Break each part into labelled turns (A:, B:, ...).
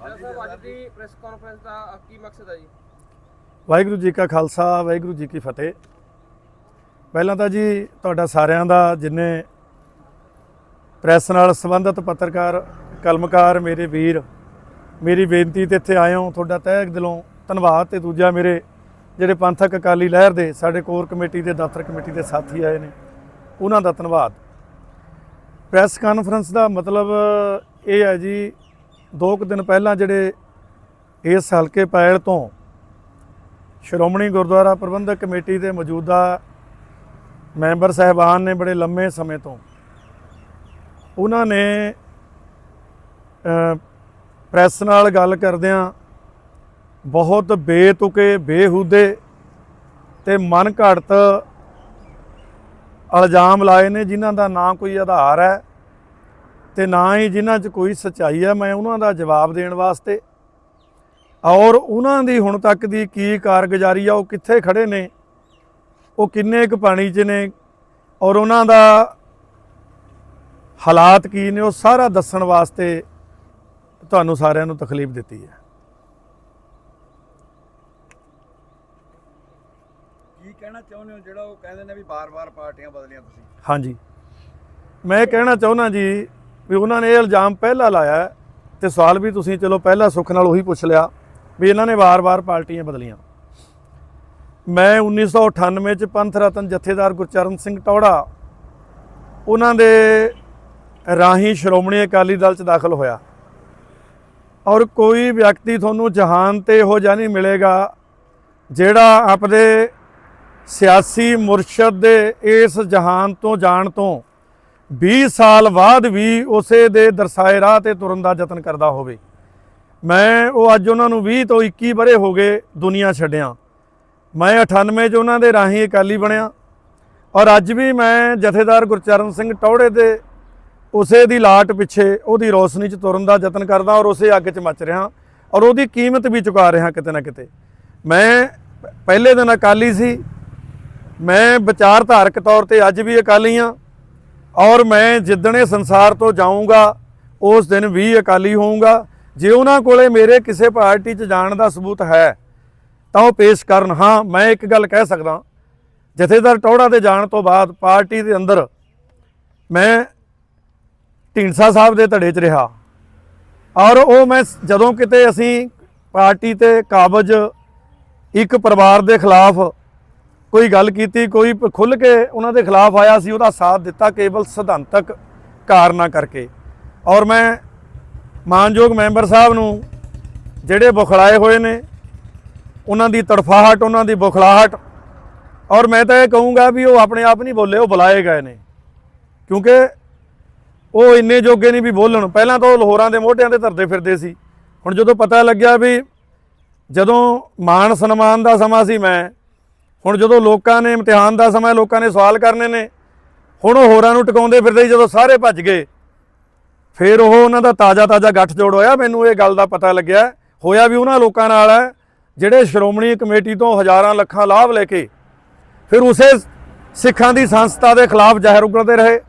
A: ਸਾਹਿਬ, ਅੱਜ ਦੀ press conference ਦਾ ਕੀ ਮਕਸਦ ਹੈ ਜੀ?
B: ਵਾਹਿਗੁਰੂ ਜੀ ਕਾ ਖਾਲਸਾ, ਵਾਹਿਗੁਰੂ ਜੀ ਕੀ ਫਤਿਹ। ਪਹਿਲਾਂ ਤਾਂ ਜੀ, ਤੁਹਾਡਾ ਸਾਰਿਆਂ ਦਾ, ਜਿੰਨੇ ਪ੍ਰੈਸ ਨਾਲ ਸੰਬੰਧਿਤ ਪੱਤਰਕਾਰ, ਕਲਮਕਾਰ ਮੇਰੇ ਵੀਰ, ਮੇਰੀ ਬੇਨਤੀ ਤੇ ਇੱਥੇ ਆਏ ਹੋ। ਤੁਹਾਡਾ ਤਹਿ ਦਿਲੋਂ ਧੰਨਵਾਦ ਤੇ ਦੂਜਾ ਮੇਰੇ ਜਿਹੜੇ ਪੰਥਕ ਅਕਾਲੀ ਲਹਿਰ ਦੇ, ਸਾਡੇ ਕੋਰ ਕਮੇਟੀ ਦੇ, ਦਫ਼ਤਰ ਕਮੇਟੀ ਦੇ ਸਾਥੀ ਆਏ ਨੇ, ਉਹਨਾਂ ਦਾ ਧੰਨਵਾਦ। ਪ੍ਰੈਸ ਕਾਨਫਰੰਸ ਦਾ ਮਤਲਬ ਇਹ ਹੈ ਜੀ ਦੋ ਕੁ ਦਿਨ ਪਹਿਲਾਂ ਜਿਹੜੇ ਇਸ ਹਲਕੇ ਪੈਲ ਤੋਂ ਸ਼੍ਰੋਮਣੀ ਗੁਰਦੁਆਰਾ ਪ੍ਰਬੰਧਕ ਕਮੇਟੀ ਦੇ ਮੌਜੂਦਾ ਮੈਂਬਰ ਸਹਿਬਾਨ ਨੇ ਬੜੇ ਲੰਮੇ ਸਮੇਂ ਤੋਂ ਉਹਨਾਂ ਨੇ ਅ, ਪ੍ਰੈਸ ਨਾਲ ਗੱਲ ਕਰਦਿਆਂ ਬਹੁਤ ਬੇਤੁਕੇ ਬੇਹੂਦੇ ਤੇ ਮਨ ਘੜਤ ਇਲਜ਼ਾਮ ਲਾਏ ਨੇ ਜਿਨ੍ਹਾਂ ਦਾ ਨਾ ਕੋਈ ਆਧਾਰ ਹੈ। ਤੇ ਨਾ ਹੀ ਜਿਨ੍ਹਾਂ 'ਚ ਕੋਈ ਸੱਚਾਈ ਹੈ ਮੈਂ ਉਹਨਾਂ ਦਾ ਜਵਾਬ ਦੇਣ ਵਾਸਤੇ। ਔਰ ਉਹਨਾਂ ਦੀ ਹੁਣ ਤੱਕ ਦੀ ਕੀ ਕਾਰਗੁਜ਼ਾਰੀ ਆ ਉਹ ਕਿੱਥੇ ਖੜੇ ਨੇ? ਉਹ ਕਿੰਨੇ ਕੁ ਪਾਣੀ 'ਚ ਨੇ? ਔਰ ਉਹਨਾਂ ਦਾ ਹਾਲਾਤ ਕੀ ਨੇ? ਉਹ ਸਾਰਾ ਦੱਸਣ ਵਾਸਤੇ ਤੁਹਾਨੂੰ ਸਾਰਿਆਂ ਨੂੰ ਤਕਲੀਫ ਦਿੱਤੀ ਹੈ।
C: ਕੀ ਕਹਿਣਾ ਚਾਹੁੰਦੇ ਹੋ? ਜਿਹੜਾ ਉਹ ਕਹਿੰਦੇ ਨੇ ਵੀ ਬਾਰ-ਬਾਰ ਪਾਰਟੀਆਂ ਬਦਲੀਆਂ ਤੁਸੀਂ।
B: ਹਾਂਜੀ। ਮੈਂ ਇਹ ਕਹਿਣਾ ਚਾਹੁੰਦਾ ਜੀ ਵੀ ਉਹਨਾਂ ਨੇ ਇਹ ਇਲਜ਼ਾਮ ਪਹਿਲਾਂ ਲਾਇਆ ਹੈ ਤੇ ਸਵਾਲ ਵੀ ਤੁਸੀਂ ਚਲੋ ਪਹਿਲਾਂ ਸੁੱਖ ਨਾਲ ਉਹੀ ਪੁੱਛ ਲਿਆ ਵੀ ਇਹਨਾਂ ਨੇ ਵਾਰ-ਵਾਰ ਪਾਰਟੀਆਂ ਬਦਲੀਆਂ। ਮੈਂ 1998 ਚ ਪੰਥ ਰਤਨ ਜਥੇਦਾਰ ਗੁਰਚਰਨ ਸਿੰਘ ਟੌੜਾ ਉਹਨਾਂ ਦੇ ਰਾਹੀਂ ਸ਼੍ਰੋਮਣੀ ਅਕਾਲੀ ਦਲ ਚ ਦਾਖਲ ਹੋਇਆ। ਔਰ ਕੋਈ ਵਿਅਕਤੀ ਤੁਹਾਨੂੰ ਜਹਾਨ ਤੇ ਇਹੋ ਜਿਹਾ ਨਹੀਂ ਮਿਲੇਗਾ ਜਿਹੜਾ ਆਪਦੇ ਸਿਆਸੀ ਮੁਰਸ਼ਦ ਦੇ ਇਸ ਜਹਾਨ ਤੋਂ ਜਾਣ ਤੋਂ 20 ਸਾਲ ਬਾਅਦ ਵੀ ਉਸੇ ਦੇ ਦਰਸਾਏ ਰਾਹ ਤੇ ਤੁਰਨ ਦਾ ਯਤਨ ਕਰਦਾ ਹੋਵੇ। ਮੈਂ ਉਹ ਅੱਜ ਉਹਨਾਂ ਨੂੰ 20 ਤੋਂ 21 ਬਰੇ ਹੋ ਗਏ ਦੁਨੀਆ ਛੱਡਿਆ। ਮੈਂ 98 ਚ ਉਹਨਾਂ ਦੇ ਰਾਹੀਂ ਅਕਾਲੀ ਬਣਿਆ ਔਰ ਅੱਜ ਵੀ ਮੈਂ ਜਥੇਦਾਰ ਗੁਰਚਰਨ ਸਿੰਘ ਟੌੜੇ ਦੇ ਉਸੇ ਦੀ ਲਾਟ ਪਿੱਛੇ ਉਹਦੀ ਰੋਸ਼ਨੀ 'ਚ ਤੁਰਨ ਦਾ ਯਤਨ ਕਰਦਾ ਔਰ ਉਸੇ ਅੱਗ 'ਚ ਮੱਚ ਰਿਹਾ ਔਰ ਉਹਦੀ ਕੀਮਤ ਵੀ ਚੁਕਾ ਰਿਹਾ ਕਿਤੇ ਨਾ ਕਿਤੇ। ਮੈਂ ਪਹਿਲੇ ਦਿਨ ਅਕਾਲੀ ਸੀ। ਮੈਂ ਵਿਚਾਰਧਾਰਕ ਤੌਰ ਤੇ ਅੱਜ ਵੀ ਅਕਾਲੀ ਹਾਂ। ਔਰ ਮੈਂ ਜਿੱਦਣੇ ਸੰਸਾਰ ਤੋਂ ਜਾਊਂਗਾ, ਉਸ ਦਿਨ ਵੀ ਅਕਾਲੀ ਹੋਊਂਗਾ। ਜੇ ਉਹਨਾਂ ਕੋਲੇ ਮੇਰੇ ਕਿਸੇ ਪਾਰਟੀ 'ਚ ਜਾਣ ਦਾ ਸਬੂਤ ਹੈ, ਤਾਂ ਉਹ ਪੇਸ਼ ਕਰਨ। ਹਾਂ, ਮੈਂ ਇੱਕ ਗੱਲ ਕਹਿ ਸਕਦਾ ਜਥੇਦਾਰ ਟੌੜਾ ਦੇ ਜਾਣ ਤੋਂ ਬਾਅਦ ਪਾਰਟੀ ਦੇ ਅੰਦਰ ਮੈਂ ਢੀਂਡਸਾ ਸਾਹਿਬ ਦੇ ਧੜੇ 'ਚ ਰਿਹਾ। ਔਰ ਉਹ ਮੈਂ ਜਦੋਂ ਕਿਤੇ ਅਸੀਂ ਪਾਰਟੀ ਤੇ ਕਾਬਜ ਇੱਕ ਪਰਿਵਾਰ ਦੇ ਖਿਲਾਫ ਕੋਈ ਗੱਲ ਕੀਤੀ, ਕੋਈ ਪ- ਖੁੱਲ ਕੇ ਉਹਨਾਂ ਦੇ ਖਿਲਾਫ ਆਇਆ ਸੀ, ਉਹਦਾ ਸਾਥ ਦਿੱਤਾ ਕੇਵਲ ਸਿਧਾਂਤਕ ਕਾਰਨਾਂ ਕਰਕੇ। ਔਰ ਮੈਂ ਮਾਨਯੋਗ ਮੈਂਬਰ ਸਾਹਿਬ ਨੂੰ ਜਿਹੜੇ ਬੁਖਲਾਏ ਹੋਏ ਨੇ, ਉਹਨਾਂ ਦੀ ਤੜਫਾਹਟ, ਉਹਨਾਂ ਦੀ ਬੁਖਲਾਹਟ, ਔਰ ਮੈਂ ਤਾਂ ਇਹ ਕਹੂੰਗਾ ਵੀ ਉਹ ਆਪਣੇ ਆਪ ਨਹੀਂ ਬੋਲੇ, ਉਹ ਬੁਲਾਏ ਗਏ ਨੇ। ਕਿਉਂਕਿ ਉਹ ਇੰਨੇ ਜੋਗੇ ਨਹੀਂ ਵੀ ਬੋਲਣ। ਪਹਿਲਾਂ ਤਾਂ ਉਹ ਲਾਹੌਰਾਂ ਦੇ ਮੋਢਿਆਂ ਤੇ ਧਰਦੇ ਫਿਰਦੇ ਸੀ। ਹੁਣ ਜਦੋਂ ਪਤਾ ਲੱਗਿਆ ਵੀ ਜਦੋਂ ਮਾਣ ਸਨਮਾਨ ਦਾ ਸਮਾਂ ਸੀ, ਮੈਂ ਹੁਣ ਜਦੋਂ ਲੋਕਾਂ ਨੇ ਇਮਤਿਹਾਨ ਦਾ ਸਮਾਂ ਲੋਕਾਂ ਨੇ ਸਵਾਲ ਕਰਨੇ ਨੇ, ਹੁਣ ਉਹ ਹੋਰਾਂ ਨੂੰ ਟਿਕਾਉਂਦੇ ਫਿਰਦੇ ਜਦੋਂ ਸਾਰੇ ਭੱਜ ਗਏ। ਫਿਰ ਉਹ ਉਹਨਾਂ ਦਾ ਤਾਜ਼ਾ ਤਾਜ਼ਾ ਗੱਠ ਜੋੜ ਹੋਇਆ। ਮੈਨੂੰ ਇਹ ਗੱਲ ਦਾ ਪਤਾ ਲੱਗਿਆ, ਹੋਇਆ ਵੀ ਉਹਨਾਂ ਲੋਕਾਂ ਨਾਲ ਹੈ, ਜਿਹੜੇ ਸ਼੍ਰੋਮਣੀ ਕਮੇਟੀ ਤੋਂ ਹਜ਼ਾਰਾਂ ਲੱਖਾਂ ਲਾਭ ਲੈ ਕੇ, ਫਿਰ ਉਸੇ ਸਿੱਖਾਂ ਦੀ ਸੰਸਥਾ ਦੇ ਖਿਲਾਫ ਜ਼ਾਹਿਰ ਉਗਲਦੇ ਰਹੇ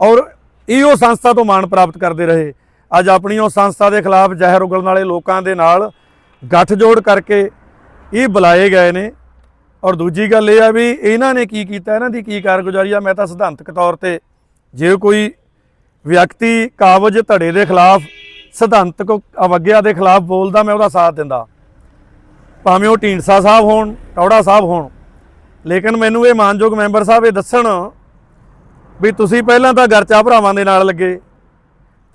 B: ਔਰ ਇਹੋ ਸੰਸਥਾ ਤੋਂ ਮਾਣ ਪ੍ਰਾਪਤ ਕਰਦੇ ਰਹੇ। ਅੱਜ ਆਪਣੀ ਉਹ ਸੰਸਥਾ ਦੇ ਖਿਲਾਫ ਜ਼ਹਿਰ ਉਗਲਣ ਵਾਲੇ ਲੋਕਾਂ ਦੇ ਨਾਲ ਗੱਠਜੋੜ ਕਰਕੇ ਇਹ ਬੁਲਾਏ ਗਏ ਨੇ। ਔਰ ਦੂਜੀ ਗੱਲ ਇਹ ਆ ਵੀ ਇਹਨਾਂ ਨੇ ਕੀ ਕੀਤਾ, ਇਹਨਾਂ ਦੀ ਕੀ ਕਾਰਗੁਜ਼ਾਰੀ ਆ? ਮੈਂ ਤਾਂ ਸਿਧਾਂਤਕ ਤੌਰ ਤੇ ਜੇ ਕੋਈ ਵਿਅਕਤੀ ਕਾਬਜ ਧੜੇ ਦੇ ਖਿਲਾਫ, ਸਿਧਾਂਤਕ ਅਵਗਿਆ ਦੇ ਖਿਲਾਫ ਬੋਲਦਾ, ਮੈਂ ਉਹਦਾ ਸਾਥ ਦਿੰਦਾ। ਭਾਵੇਂ ਉਹ ਢੀਂਡਸਾ ਸਾਹਿਬ ਹੋਣ, ਟੌੜਾ ਸਾਹਿਬ ਹੋਣ। ਲੇਕਿਨ ਮੈਨੂੰ ਇਹ ਮਾਨਯੋਗ ਮੈਂਬਰ ਸਾਹਿਬ ਇਹ ਦੱਸਣ ਵੀ ਤੁਸੀਂ ਪਹਿਲਾਂ ਤਾਂ ਗਰਚਾ ਭਰਾਵਾਂ ਦੇ ਨਾਲ ਲੱਗੇ,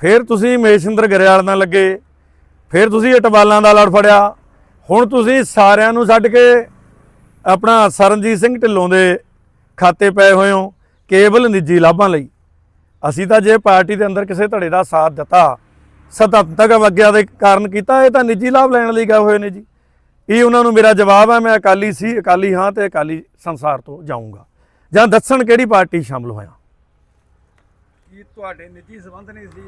B: ਫਿਰ ਤੁਸੀਂ ਮੇਸ਼ਿੰਦਰ ਗਰੇਵਾਲ ਨਾਲ ਲੱਗੇ, ਫਿਰ ਤੁਸੀਂ ਅਟਵਾਲਾਂ ਦਾ ਲੜ ਫੜਿਆ, ਹੁਣ ਤੁਸੀਂ ਸਾਰਿਆਂ ਨੂੰ ਛੱਡ ਕੇ ਆਪਣਾ ਸਰਨਜੀਤ ਸਿੰਘ ਢਿੱਲੋਂ ਦੇ ਖਾਤੇ ਪਏ ਹੋਏ ਹੋ ਕੇਵਲ ਨਿੱਜੀ ਲਾਭਾਂ ਲਈ। ਅਸੀਂ ਤਾਂ ਜੇ ਪਾਰਟੀ ਦੇ ਅੰਦਰ ਕਿਸੇ ਧੜੇ ਦਾ ਸਾਥ ਦਿੱਤਾ ਸਤੰਤਕ ਅਵਗਿਆ ਦੇ ਕਾਰਨ ਕੀਤਾ ਇਹ ਤਾਂ ਨਿੱਜੀ ਲਾਭ ਲੈਣ ਲਈ ਗਏ ਹੋਏ ਨੇ ਜੀ। ਇਹ ਉਹਨਾਂ ਨੂੰ ਮੇਰਾ ਜਵਾਬ ਹੈ ਮੈਂ ਅਕਾਲੀ ਸੀ ਅਕਾਲੀ ਹਾਂ ਤੇ ਅਕਾਲੀ ਸੰਸਾਰ ਤੋਂ ਜਾਊਂਗਾ। ਜਾਂ ਦੱਸਣ ਕਿਹੜੀ ਪਾਰਟੀ ਸ਼ਾਮਲ ਹੋਇਆ?
C: ਕੀ ਤੁਹਾਡੇ ਨਿੱਜੀ ਸੰਬੰਧ ਨਹੀਂ ਸੀ